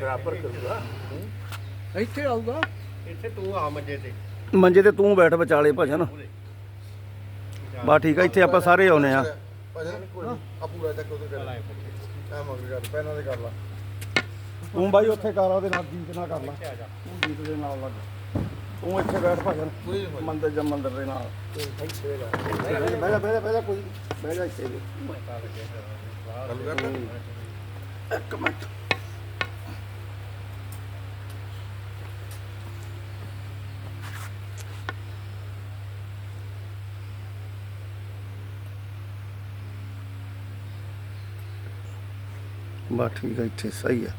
ਬਰਾਬਰ ਕਰੂਗਾ। ਇੱਥੇ ਆਊਗਾ? ਇੱਥੇ ਤੂੰ ਆ ਮੰਜੇ ਤੇ। ਮੰਜੇ ਤੇ ਤੂੰ ਬੈਠ ਵਿਚਾਲੇ ਭਜਨ। ਬਾ ਠੀਕ ਆ ਇੱਥੇ ਆਪਾਂ ਸਾਰੇ ਆਉਨੇ ਆ। ਭਜਨ? ਕੋਈ ਆ ਪੂਰਾ ਚੱਕ ਉਹਦੇ ਕਰ ਆ ਮਗਰ ਕਰ ਪੈਨਾਂ ਦੇ ਕਰ ਲਾ। ਤੂੰ ਬਾਈ ਉੱਥੇ ਕਰ ਉਹਦੇ ਨਾਲ ਗੀਤ ਨਾ ਕਰ ਲੈ। ਤੂੰ ਗੀਤ ਦੇ ਨਾਲ ਲੱਗ। ਤੂੰ ਇੱਥੇ ਬੈਠ ਭਜਨ। ਮੰਦਰ ਜਾਂ ਮੰਦਰ ਦੇ ਨਾਲ। ਬਹਿ ਜਾ ਬਹਿ ਜਾ ਬਹਿ ਜਾ ਕੋਈ ਬਹਿ ਜਾ ਇੱਥੇ। ਇੱਕ ਮਿੰਟ। ਬਾ ਠੀਕ ਆ ਇੱਥੇ ਸਹੀ ਆ।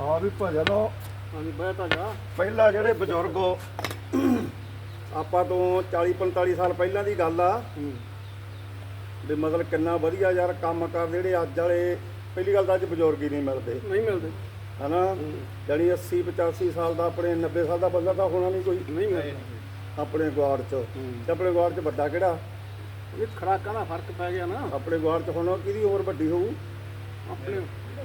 ਹਾਂ ਵੀ ਭਜਨ ਹਾਂਜੀ ਬਹਿ ਤਾਂ ਜਾ ਪਹਿਲਾਂ ਜਿਹੜੇ ਬਜ਼ੁਰਗੋ ਆਪਾਂ ਤੋਂ 40 45 ਸਾਲ ਪਹਿਲਾਂ ਦੀ ਗੱਲ ਆ। ਵੀ ਮਤਲਬ ਕਿੰਨਾ ਵਧੀਆ ਯਾਰ ਕੰਮ ਕਰ ਜਿਹੜੇ ਅੱਜ ਵਾਲੇ ਪਹਿਲੀ ਗੱਲ ਤਾਂ ਅੱਜ ਬਜ਼ੁਰਗ ਹੀ ਨਹੀਂ ਮਿਲਦੇ। ਨਹੀਂ ਮਿਲਦੇ। ਹਨਾ? ਜਾਨੀ 80 85 ਸਾਲ ਦਾ ਆਪਣੇ 90 ਸਾਲ ਦਾ ਬੰਦਾ ਤਾਂ ਹੋਣਾ ਨਹੀਂ ਕੋਈ। ਨਹੀਂ ਮਿਲਦੇ। ਆਪਣੇ ਗਵਾੜ ਚ। ਤੇ ਆਪਣੇ ਗਵਾੜ ਚ ਵੱਡਾ ਕਿਹੜਾ? ਇਹ ਖਰਾਕਾਂ ਦਾ ਫ਼ਰਕ ਪੈ ਗਿਆ ਨਾ। ਆਪਣੇ ਗਵਾੜ ਚ ਹੁਣ ਕਿਹਦੀ ਉਮਰ ਵੱਡੀ ਹੋਊ? ਆਪਣੇ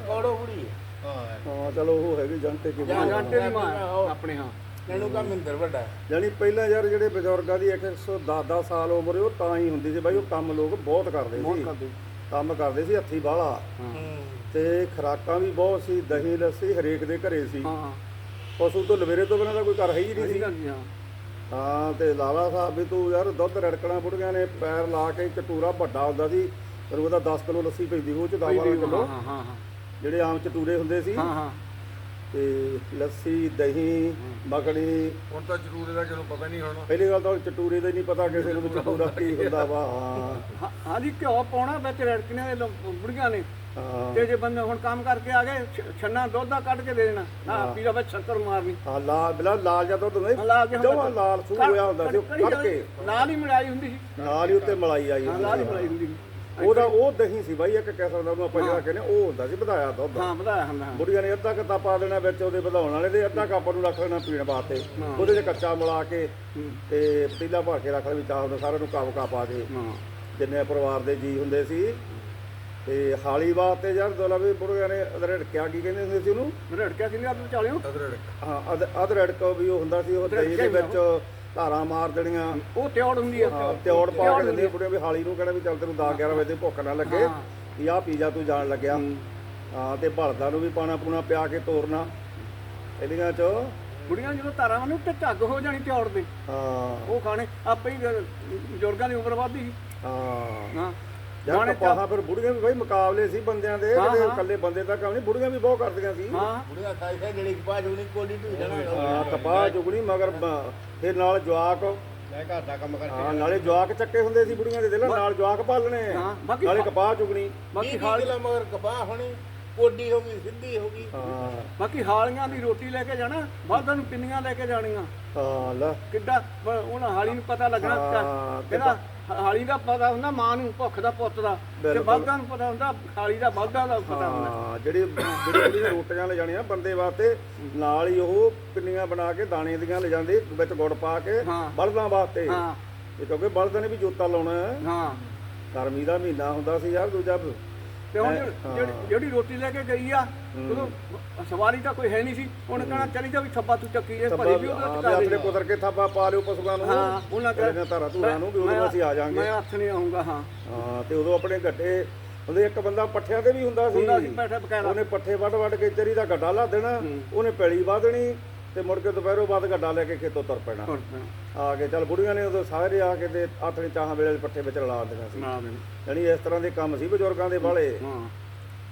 ਕੋੜੋ ਬੁੜੀ ਹਾਂ ਹਾਂ ਚਲੋ ਉਹ ਹੈਗੀ ਜੰਟੇ ਕੀ ਜਾਂ ਗਾਂਟੇ ਦੀ ਮਾਂ ਆਪਣੇ ਹਾਂ। ਤੈਨੂੰ ਕਾ ਮਿੰਦਰ ਵੱਡਾ ਜਾਨੀ ਪਹਿਲਾਂ ਯਾਰ ਜਿਹੜੇ ਬਜ਼ੁਰਗਾਂ ਦੀ 110 ਸਾਲ ਉਮਰ ਉਹ ਤਾਂ ਹੀ ਹੁੰਦੀ ਸੀ ਬਾਈ ਉਹ ਕੰਮ ਲੋਕ ਬਹੁਤ ਕਰਦੇ ਬਹੁਤ ਸੀ ਕਰਦੇ। ਕੰਮ ਕਰਦੇ ਸੀ ਹੱਥੀ ਬਾਹਲਾ। ਹਾਂ। ਤੇ ਖਰਾਕਾਂ ਵੀ ਬਹੁਤ ਸੀ ਦਹੀਂ ਲੱਸੀ ਹਰੇਕ ਦੇ ਘਰੇ ਸੀ। ਹਾਂ। ਪਸ਼ੂ ਤੋਂ ਲਵੇਰੇ ਤੋਂ ਬਿਨਾਂ ਤਾਂ ਕੋਈ ਘਰ ਹੈ ਹੀ ਨਹੀਂ ਸੀ। ਹਾਂ ਤੇ ਲਾਲਾ ਸਾਹਿਬ ਵੀ ਤੂੰ ਯਾਰ ਦੁੱਧ ਰੜਕਣਾ ਬੁੜੀਆਂ ਨੇ ਪੈਰ ਲਾ ਕੇ ਚਟੂਰਾ ਵੱਡਾ ਹੁੰਦਾ ਸੀ ਫਿਰ ਉਹਦਾ 10 ਕਿਲੋ ਲੱਸੀ ਪੈਂਦੀ ਉਹ ਚ 10 12 ਕਿਲੋ। ਹਾਂ ਹਾਂ ਹਾਂ। ਜਿਹੜੇ ਆਮ ਚਟੂਰੇ ਹੁੰਦੇ ਸੀ। ਹਾਂ ਹਾਂ। ਤੇ ਲੱਸੀ ਦਹੀਂ ਮੱਖਣੀ। ਹੁਣ ਤਾਂ ਜ਼ਰੂਰ ਇਹਦਾ ਕਿਨੂੰ ਪਤਾ ਨਹੀਂ ਹੁਣ। ਪਹਿਲੀ ਗੱਲ ਤਾਂ ਚਟੂਰੇ ਦਾ ਹੀ ਨਹੀਂ ਪਤਾ ਕਿਸੇ ਨੂੰ ਚਟੂਰਾ ਕੀ ਹੁੰਦਾ ਵਾ ਹਾਂ। ਹਾਂ- ਹਾਂਜੀ ਘਿਓ ਪਾਉਣਾ ਵਿੱਚ ਰੜਕੀਆਂ ਦੇ ਲੋ- ਬੁੜੀਆਂ ਨੇ। ਤੇ ਜੇ ਬੰਦੇ ਹੁਣ ਕੰਮ ਕਰਕੇ ਆ ਗਏ ਛੰਨਾ ਦੁੱਧ ਦਾ ਕੱਢ ਕੇ ਦੇ ਦੇਣਾ। ਹਾਂ। ਪੀਰਾ ਵਿੱਚ ਸ਼ੱਕਰ ਮਾਰਨੀ। ਹਾਂ ਲਾਲ ਬਿਲਾ ਲਾਲ ਜਾਂ ਦੁੱਧ ਲਾਲ ਜਿਹਾ ਜਮਾਂ ਲਾਲ ਸੂ ਹੋਇਆ ਹੁੰਦਾ ਸੀ ਉਹ ਕੱਢ ਕੇ। ਨਾਲ ਹੀ ਮਲਾਈ ਹੁੰਦੀ ਸੀ। ਨਾਲ ਹੀ ਉੱਤੇ ਮਲਾਈ ਆਈ ਹਾਂ ਹੁੰਦੀ ਨਾਲ ਹੀ। ਮਲਾਈ ਹੁੰਦੀ ਸੀ। ਉਹਦਾ ਉਹ ਦਹੀਂ ਸੀ ਬਾਈ ਇੱਕ ਕਿਸਮ ਦਾ ਉਹਨੂੰ ਆਪਾਂ ਜਿਹੜਾ ਕਹਿੰਦੇ ਉਹ ਹੁੰਦਾ ਸੀ ਵਧਾਇਆ ਦੁੱਧ। ਹਾਂ ਵਧਾਇਆ ਹੁੰਦਾ। ਬੁੜੀਆਂ ਨੇ ਅੱਧਾ ਕੱਪਾ ਪਾ ਦੇਣਾ ਵਿੱਚ ਉਹਦੇ ਵਧਾਉਣ ਵਾਲੇ ਦੇ ਅੱਧਾ ਕੱਪ ਨੂੰ ਰੱਖ ਲੈਣਾ ਪੀਣ ਵਾਸਤੇ। ਉਹਦੇ 'ਚ ਕੱਚਾ ਮਿਲਾ ਕੇ। ਤੇ ਪਤੀਲਾ ਭਰ ਕੇ ਰੱਖ ਲੈ ਵੀ ਚਾਹ ਹੁੰਦਾ ਸਾਰਿਆਂ ਨੂੰ ਕੱਪ ਕੱਪ ਕੇ। ਹਾਂ। ਜਿੰਨੇ ਪਰਿਵਾਰ ਦੇ ਜੀ ਹੁੰਦੇ ਸੀ ਤੇ ਹਾਲੀ ਵਾਸਤੇ ਯਾਰ ਦੋਲਾ ਵੀ ਬੁੜੀਆਂ ਨੇ ਰੜਕਿਆ ਕੀ ਕਹਿੰਦੇ ਹੁੰਦੇ ਸੀ ਉਹਨੂੰ? ਰੜਕਿਆ ਕਿੰਨੇ ਆਪ ਵਿਚਾਲਿਓ ਅਦਰੜ ਹਾਂ ਅਧ ਅਧ ਰੜਕਾ ਵੀ ਉਹ ਹੁੰਦਾ ਸੀ ਉਹ ਦਹੀਂ ਦੇ ਵਿੱਚ ਧਾਰਾਂ ਮਾਰ ਦੇਣੀਆਂ। ਉਹ ਤਿਉੜ ਹੁੰਦੀ ਆ। ਹਾਂ, ਤਿਉੜ ਪਾ ਕੇ ਦਿੰਦੇ ਬੁੜੀਆਂ ਵੀ ਹਾਲੀ ਨੂੰ ਕਹਿਣਾ ਵੀ ਚੱਲ ਤੈਨੂੰ 10 11 ਵਜੇ ਭੁੱਖ ਨਾ ਲੱਗੇ ਹਾਂ। ਵੀ ਆਹ ਪੀ ਜਾ ਤੂੰ ਜਾਣ ਲੱਗਿਆ। ਹਾਂ। ਤੇ ਬਲਦਾਂ ਨੂੰ ਵੀ ਪਾਣਾ ਪੂਣਾ ਪਿਆ ਕੇ ਤੋਰਨਾ। ਇਹਦੀਆਂ ਚ ਬੁੜੀਆਂ ਜਦੋਂ ਤਾਰਾਂ ਨੂੰ ਉੱਤੇ ਝੱਗ ਹੋ ਜਾਣੀ ਤਿਉੜ ਦੇ ਹਾਂ। ਉਹ ਖਾਣੇ ਆਪੇ ਹੀ ਫਿਰ ਬਜ਼ੁਰਗਾਂ ਦੀ ਉਮਰ ਵੱਧਦੀ। ਸੀ ਹਾਂ। ਹਾਂ। ਯਾਰ ਕਪਾਹਾਂ ਫਿਰ ਬੁੜੀਆਂ ਵੀ ਬਈ ਮੁਕਾਬਲੇ ਸੀ ਬੰਦਿਆਂ ਦੇ ਹਾਂ। ਇਕੱਲੇ ਬੰਦੇ ਤਾਂ ਕੰਮ ਨਹੀਂ ਬੁੜੀਆਂ ਵੀ ਬਹੁਤ ਕਰਦੀਆਂ ਸੀ। ਹਾਂ। ਬੁੜੀਆਂ ਖਾਈ ਖਾਈ ਜਿਹੜੀ ਬਾਜੂ ਨਹੀਂ ਕੋਲੀ ਤੂੰ ਜਾਣਾ ਹਾਂ ਕਪਾਹ ਚੁਗਣੀ ਮਗਰ ਫਿਰ ਨਾਲ ਜਵਾਕ। ਮੈਂ ਘਰ ਦਾ ਕੰਮ ਕਰਕੇ ਹਾਂ ਨਾਲੇ ਜਵਾਕ ਚੱਕੇ ਹੁੰਦੇ ਸੀ ਬੁੜੀਆਂ ਦੇ ਦਿਲ ਨਾਲ ਜਵਾਕ ਪਾਲਣੇ। ਹਾਂ, ਬਾਕੀ ਨਾਲੇ ਕਪਾਹ ਚੁਗਣੀ ਬਾਕੀ ਬਾਕੀ ਹਾਲ ਹਾਲ ਮਗਰ ਕਪਾਹ ਹੋਣੀ ਕੋਡੀ ਹੋ ਗਈ ਸਿੱਧੀ ਹੋ ਗਈ। ਹਾਂ। ਬਾਕੀ ਹਾਲੀਆਂ ਦੀ ਰੋਟੀ ਲੈ ਕੇ ਜਾਣਾ ਬਾਦਾਂ ਨੂੰ ਪਿੰਨੀਆਂ ਲੈ ਕੇ ਜਾਣੀਆਂ। ਹਾਂ ਲੈ। ਕਿੱਡਾ ਉਹਨਾਂ ਹਾਲੀ ਨੂੰ ਪਤਾ ਲੱਗਣਾ ਕਿਹੜਾ ਹਾਲੀ ਦਾ ਪਤਾ ਹੁੰਦਾ ਮਾਂ ਨੂੰ ਭੁੱਖ ਦਾ ਪੁੱਤ ਦਾ। ਤੇ ਬਿਲਕੁਲ। ਬਾਦਾਂ ਨੂੰ ਪਤਾ ਹੁੰਦਾ ਹਾਲੀ ਦਾ ਬਾਦਾਂ ਦਾ ਪਤਾ ਹੁੰਦਾ। ਹਾਂ ਜਿਹੜੀ ਜਿਹੜੀ ਜਿਹੜੀ ਰੋਟੀਆਂ ਲੈ ਜਾਣੀਆਂ ਬੰਦੇ ਵਾਸਤੇ ਨਾਲ ਹੀ ਉਹ ਪਿੰਨੀਆਂ ਬਣਾ ਕੇ ਦਾਣੇ ਦੀਆਂ ਲੈ ਜਾਂਦੇ ਵਿੱਚ ਗੁੜ ਪਾ ਕੇ ਹਾਂ। ਬਲਦਾਂ ਵਾਸਤੇ। ਹਾਂ। ਇਹ ਕਿਉਂਕਿ ਬਲਦਾਂ ਨੇ ਵੀ ਜੋਤਾ ਲਾਉਣਾ। ਹੈ। ਹਾਂ ਗਰਮੀ ਦਾ ਮਹੀਨਾ ਹੁੰਦਾ ਸੀ ਯਾਰ ਦੂਜਾ ਤੇ ਹੁਣ ਹਾਂ। ਜਿਹੜੀ ਜਿਹੜੀ ਰੋਟੀ ਲੈ ਕੇ ਗਈ ਆ ਉਦੋਂ ਸਵਾਰੀ ਤਾਂ ਕੋਈ ਹੈ ਨਹੀਂ ਸੀ। ਉਹਨੇ ਕਹਣਾ ਚਲੀ ਜਾ ਵੀ ਥੱਬਾ ਤੂੰ ਚੱਕੀ ਇਹ ਭਰੀ ਵੀ ਉਹਦੇ ਕਰ ਆਪਣੇ ਦੇ ਕੁਦਰ ਕੇ ਥਾਪਾ ਪਾ ਲਿਓ ਪਸ਼ੂਆਂ ਨੂੰ। ਹਾਂ ਉਹਨਾਂ ਇਹਨਾਂ ਧਾਰਾ ਧੂਰਾ ਨੂੰ ਵੀ ਉਦੋਂ ਅਸੀਂ ਆ ਜਾਾਂਗੇ। ਮੈਂ ਹੱਥ ਨਹੀਂ ਆਉਂਗਾ ਹਾਂ। ਹਾਂ ਤੇ ਉਦੋਂ ਆਪਣੇ ਗੱਡੇ ਉਹਦੇ ਇੱਕ ਬੰਦਾ ਪੱਠਿਆਂ ਤੇ ਵੀ ਹੁੰਦਾ ਸੀ। ਹੁੰਦਾ ਸੀ ਬੈਠਾ ਬਕਾਇਦਾ ਉਹਨੇ ਪੱਠੇ ਵੱਢ ਵੱਢ ਕੇ ਚਰੀ ਦਾ ਗੱਡਾ ਲਾ ਦੇਣਾ ਉਹਨੇ ਪੈਲੀ ਵਾਹ ਦੇਣੀ ਤੇ ਮੁੜ ਕੇ ਦੁਪਹਿਰੋਂ ਬਾਅਦ ਗੱਡਾ ਲੈ ਕੇ ਖੇਤੋਂ ਤੁਰ ਪੈਣਾ। ਤੁਰ ਪੈਣਾ। ਆ ਕੇ ਚੱਲ ਬੁੜੀਆਂ ਨੇ ਉਦੋਂ ਸਾਰੇ ਆ ਕੇ ਤੇ ਆਥਣੇ ਚਾਹਾਂ ਵੇਲੇ ਪੱਠੇ ਵਿੱਚ ਰਲਾ ਦਿੰਦੇ ਸੀ। ਨਾ ਦੇਣ। ਯਾਨੀ ਇਸ ਤਰ੍ਹਾਂ ਦੇ ਕੰਮ ਸੀ ਬਜ਼ੁਰਗਾਂ ਦੇ ਵਾਲੇ। ਹਾਂ।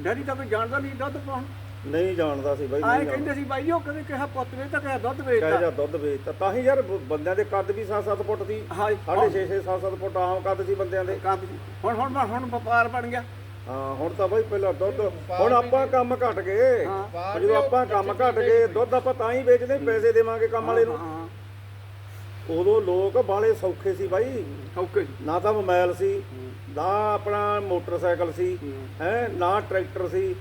ਡੈਡੀ ਤਾਂ ਕੋਈ ਜਾਣਦਾ ਨਹੀਂ ਦੁੱਧ ਪਾਉਣ। ਨਹੀਂ ਜਾਣਦਾ ਸੀ ਬਾਈ ਆਏ ਨਹੀਂ ਕਹਿੰਦੇ ਸੀ ਬਾਈ ਉਹ ਕਦੇ ਕਿਹਾ ਪੁੱਤ ਵੇ ਤਾਂ ਕਿਹਾ ਦੁੱਧ ਵੇਚਦਾ ਕਹੇ ਜਾ ਦੁੱਧ ਵੇਚਤਾ। ਤਾਂ ਹੀ ਯਾਰ ਬ- ਬੰਦਿਆਂ ਦੇ ਕੱਦ ਵੀ 7-7 ਫੁੱਟ ਸੀ। ਹਾਂ ਸਾਢੇ 6-6 7-7 ਫੁੱਟ ਆਮ ਕੱਦ ਸੀ ਬੰਦਿਆਂ ਦੇ। ਕੰਮ। ਹੁਣ ਹੁਣ ਹੁਣ ਵਪਾਰ ਬਣ ਗਿਆ। ਹਾਂ ਹੁਣ ਤਾਂ ਬਾਈ ਪਹਿਲਾਂ ਦੁੱਧ ਹੁਣ ਆਪਾਂ ਕੰਮ ਘਟ ਗਏ। ਹਾਂ। ਜਦੋਂ ਆਪਾਂ ਕੰਮ ਘਟ ਗਏ ਦੁੱਧ ਆਪਾਂ ਤਾਂ ਹੀ ਵੇਚਦੇ ਪੈਸੇ ਦੇਵਾਂਗੇ ਕੰਮ ਵਾਲੇ ਨੂੰ। ਹਾਂ ਉਦੋਂ ਲੋਕ ਬਾਲੇ ਸੌਖੇ ਸੀ ਬਾਈ। ਓਕੇ ਨਾ ਤਾਂ ਮੋਬਾਈਲ ਸੀ ਨਾ ਆਪਣਾ ਮੋਟਰਸਾਈਕਲ ਸੀ ਹੈ। ਨਾ ਟਰੈਕਟਰ ਸੀ।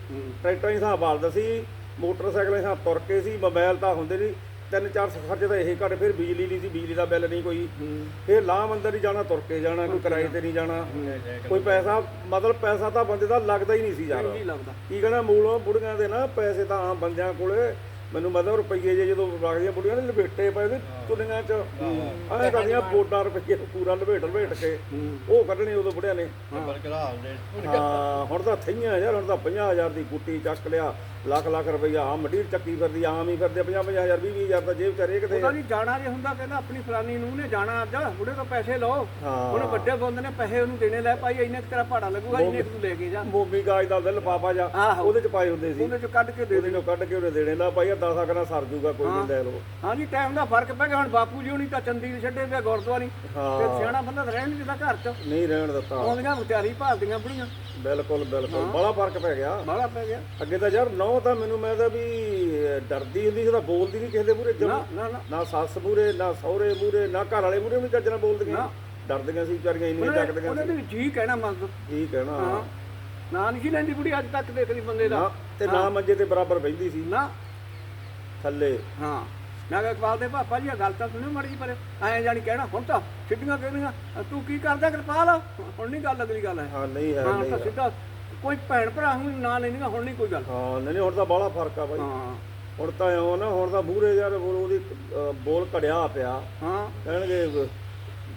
ਟਰੈਕਟਰਾਂ ਦੀ ਥਾਂ ਬਲਦ ਸੀ ਮੋਟਰਸਾਈਕਲਾਂ ਦੀ ਥਾਂ ਤੁਰ ਕੇ ਸੀ ਮੋਬਾਈਲ ਤਾਂ ਹੁੰਦੇ ਨਹੀਂ। ਤਿੰਨ ਚਾਰ ਖਰਚੇ ਤਾਂ ਇਹ ਘੱਟ ਫਿਰ ਬਿਜਲੀ ਨਹੀਂ ਸੀ ਬਿਜਲੀ ਦਾ ਬਿੱਲ ਨਹੀਂ ਕੋਈ। ਫਿਰ ਲਾਮ ਅੰਦਰ ਹੀ ਜਾਣਾ ਤੁਰ ਕੇ ਜਾਣਾ ਕੋਈ ਕਿਰਾਏ ਤੇ ਨਹੀਂ ਜਾਣਾ। ਕੋਈ ਪੈਸਾ ਮਤਲਬ ਪੈਸਾ ਤਾਂ ਬੰਦੇ ਦਾ ਲੱਗਦਾ ਹੀ ਨਹੀਂ ਸੀ ਯਾਰ। ਲੱਗਦਾ। ਕੀ ਕਹਣਾ ਮੂਲੋਂ ਬੁੜੀਆਂ ਦੇ ਨਾ ਪੈਸੇ ਤਾਂ ਆਮ ਬੰਦਿਆਂ ਕੋਲੇ ਮੈਨੂੰ ਮਤਲਬ ਰੁਪਈਏ ਜੇ ਜਦੋਂ ਲੱਗਦੀਆਂ ਬੁੜੀਆਂ ਨੇ ਲਪੇਟੇ ਪਏ ਨੇ ਚੁੰਨੀਆਂ ਚ। ਐਂ ਕਰਦੀਆਂ ਬੋਡਾਂ ਰੁਪਈਏ ਨੂੰ ਪੂਰਾ ਲਪੇਟ ਲਪੇਟ ਕੇ। ਉਹ ਕੱਢਣੇ ਉਦੋਂ ਬੁੜਿਆਂ ਨੇ। ਹਾਂ। ਹੁਣ ਤਾਂ ਥਈਆਂ ਯਾਰ ਹੁਣ ਤਾਂ 50000 ਦੀ ਗੁੱਟੀ ਚੱਕ ਲਿਆ ਲੱਖ ਲੱਖ ਰੁਪਈਆ ਆਮ ਮਡੀਰ ਚੱਕੀ ਫਿਰਦੀ ਆਮ ਹੀ ਫਿਰਦੇ 50 50000 20 20000 ਤਾਂ ਜੇਬ ਚ ਰੇਕਦੇ ਉਹਦਾ ਨਹੀਂ ਜਾਣਾ ਜੇ ਹੁੰਦਾ ਕਹਿੰਦਾ ਆਪਣੀ ਫਲਾਨੀ ਨੂੰ ਨੇ ਜਾਣਾ ਅੱਜ ਬੁੜੇ ਤੋਂ ਪੈਸੇ ਲਓ। ਹੁਣ ਵੱਡੇ ਬੰਦੇ ਨੇ ਪੈਸੇ ਉਹਨੂੰ ਦੇਣੇ ਲੈ ਭਾਈ ਇੰਨੇ ਤੇਰਾ ਭਾੜਾ ਲੱਗੂਗਾ ਇੰਨੇ ਤੂੰ ਲੈ ਕੇ ਜਾ। ਮੋਮੀ ਗਾਜ ਦਾ ਦਿਲ ਪਾਪਾ ਜਾ। ਉਹਦੇ ਚ ਪਾਏ ਹੁੰਦੇ ਸੀ। ਉਹਦੇ ਚ ਕੱਢ ਕੇ ਦੇ ਨੂੰ ਕੱਢ ਕੇ ਉਹਨੇ ਦੇਣੇ ਲਾ ਭਾਈ 10 ਅਕਣਾ ਸਰ ਜੂਗਾ ਕੋਈ ਨਹੀਂ ਲੈ ਲਓ ਹਾਂਜੀ ਟਾਈਮ ਦਾ ਫ਼ਰਕ ਪੈ ਗਿਆ। ਹੁਣ ਬਾਪੂ ਜੀ ਹੁਣੀ ਤਾਂ ਚੰਦੀ ਦੇ ਛੱਡੇ ਪਿਆ ਗੁਰਦੁਆਰੀ। ਤੇ ਸਿਆਣਾ ਬੰਦਾ ਤਾਂ ਰਹਿਣ ਨਹੀਂ ਦਿੰਦਾ ਘਰ ਚ। ਨਹੀਂ ਰਹਿਣ ਦਿੱਤਾ। ਆਉਂਦੀਆਂ ਵਿਚਾਰੀ ਭਾਲਦੀਆਂ ਬੁੜੀਆਂ। ਬਿਲਕੁਲ ਬਿਲਕੁਲ। ਬੜਾ ਫ਼ਰਕ ਪੈ ਗਿਆ। ਬਾਹਲਾ ਪੈ ਗਿਆ। ਅੱਗੇ ਤਾਂ ਯਾਰ ਨੌ ਤਾਂ ਮੈਨੂੰ ਮੈਂ ਤਾਂ ਵੀ ਡਰਦੀ ਹੁੰਦੀ ਸੀ ਤਾਂ ਬੋਲਦੀ ਨਹੀਂ ਕਿਸੇ ਦੇ ਮੂਹਰੇ ਨਾ ਨਾ ਸੱਸ ਮੂਹਰੇ ਨਾ ਸਹੁਰੇ ਮੂਹਰੇ ਨਾ ਘਰ ਵਾਲੇ ਮੂਹਰੇ ਵੀ ਚੱਜ ਨਾਲ ਬੋਲਦੀਆਂ। ਡਰਦੀਆਂ ਸੀ ਵਿਚਾਰੀਆਂ ਇੰਨੀਆਂ ਉਹਨੇ ਉਹਨੇ ਸੀ। ਵੀ ਜੀ ਕਹਿਣਾ ਮੰਨ ਕੀ ਕਹਿਣਾ। ਨਾ ਨਹੀਂ ਲੈਂਦੀ ਬੁੜੀ ਅੱਜ ਤੱਕ ਦੇਖਦੀ ਬੰਦੇ ਦਾ। ਤੇ ਨਾ ਮੰਜੇ ਤੇ ਬਰਾਬਰ ਬੈਂਦੀ ਸੀ। ਨਾ। ਥੱਲੇ। ਹਾਂ। ਮੈਂ ਕਿਹਾ ਇਕਬਾਲ ਦੇ ਪਾਪਾ ਜੀ ਇਹ ਗੱਲ ਤਾਂ ਸੁਣਿਓ ਮੜੀ ਪਰ ਐਂ ਜਾਣੀ ਕਹਿਣਾ ਹੁਣ ਤਾਂ ਸਿੱਧੀਆਂ ਕਹਿਣੀਆਂ ਤੂੰ ਕੀ ਕਰਦਾ ਕਿਰਪਾਲ? ਹੁਣ ਨਹੀਂ ਗੱਲ ਅਗਲੀ ਗੱਲ ਹੈ। ਹਾਂ ਨਹੀਂ ਹੈ ਹਾਂ ਨਹੀਂ ਤਾਂ ਹੈ। ਸਿੱਧਾ ਕੋਈ ਭੈਣ ਭਰਾ ਨੂੰ ਨਾਂ ਲੈਣੀਆਂ ਹੁਣ ਨਹੀਂ ਕੋਈ ਗੱਲ। ਹਾਂ ਨਹੀਂ ਨਹੀਂ, ਹੁਣ ਤਾਂ ਬਾਹਲਾ ਫ਼ਰਕ ਆ ਬਾਈ। ਹਾਂ। ਹੁਣ ਤਾਂ ਐਂ ਨਾ ਹੁਣ ਤਾਂ ਮੂਹਰੇ ਯਾਰ ਬੋਲ ਉਹਦੀ ਬੋਲ ਘੜਿਆ ਪਿਆ। ਹਾਂ। ਕਹਿਣਗੇ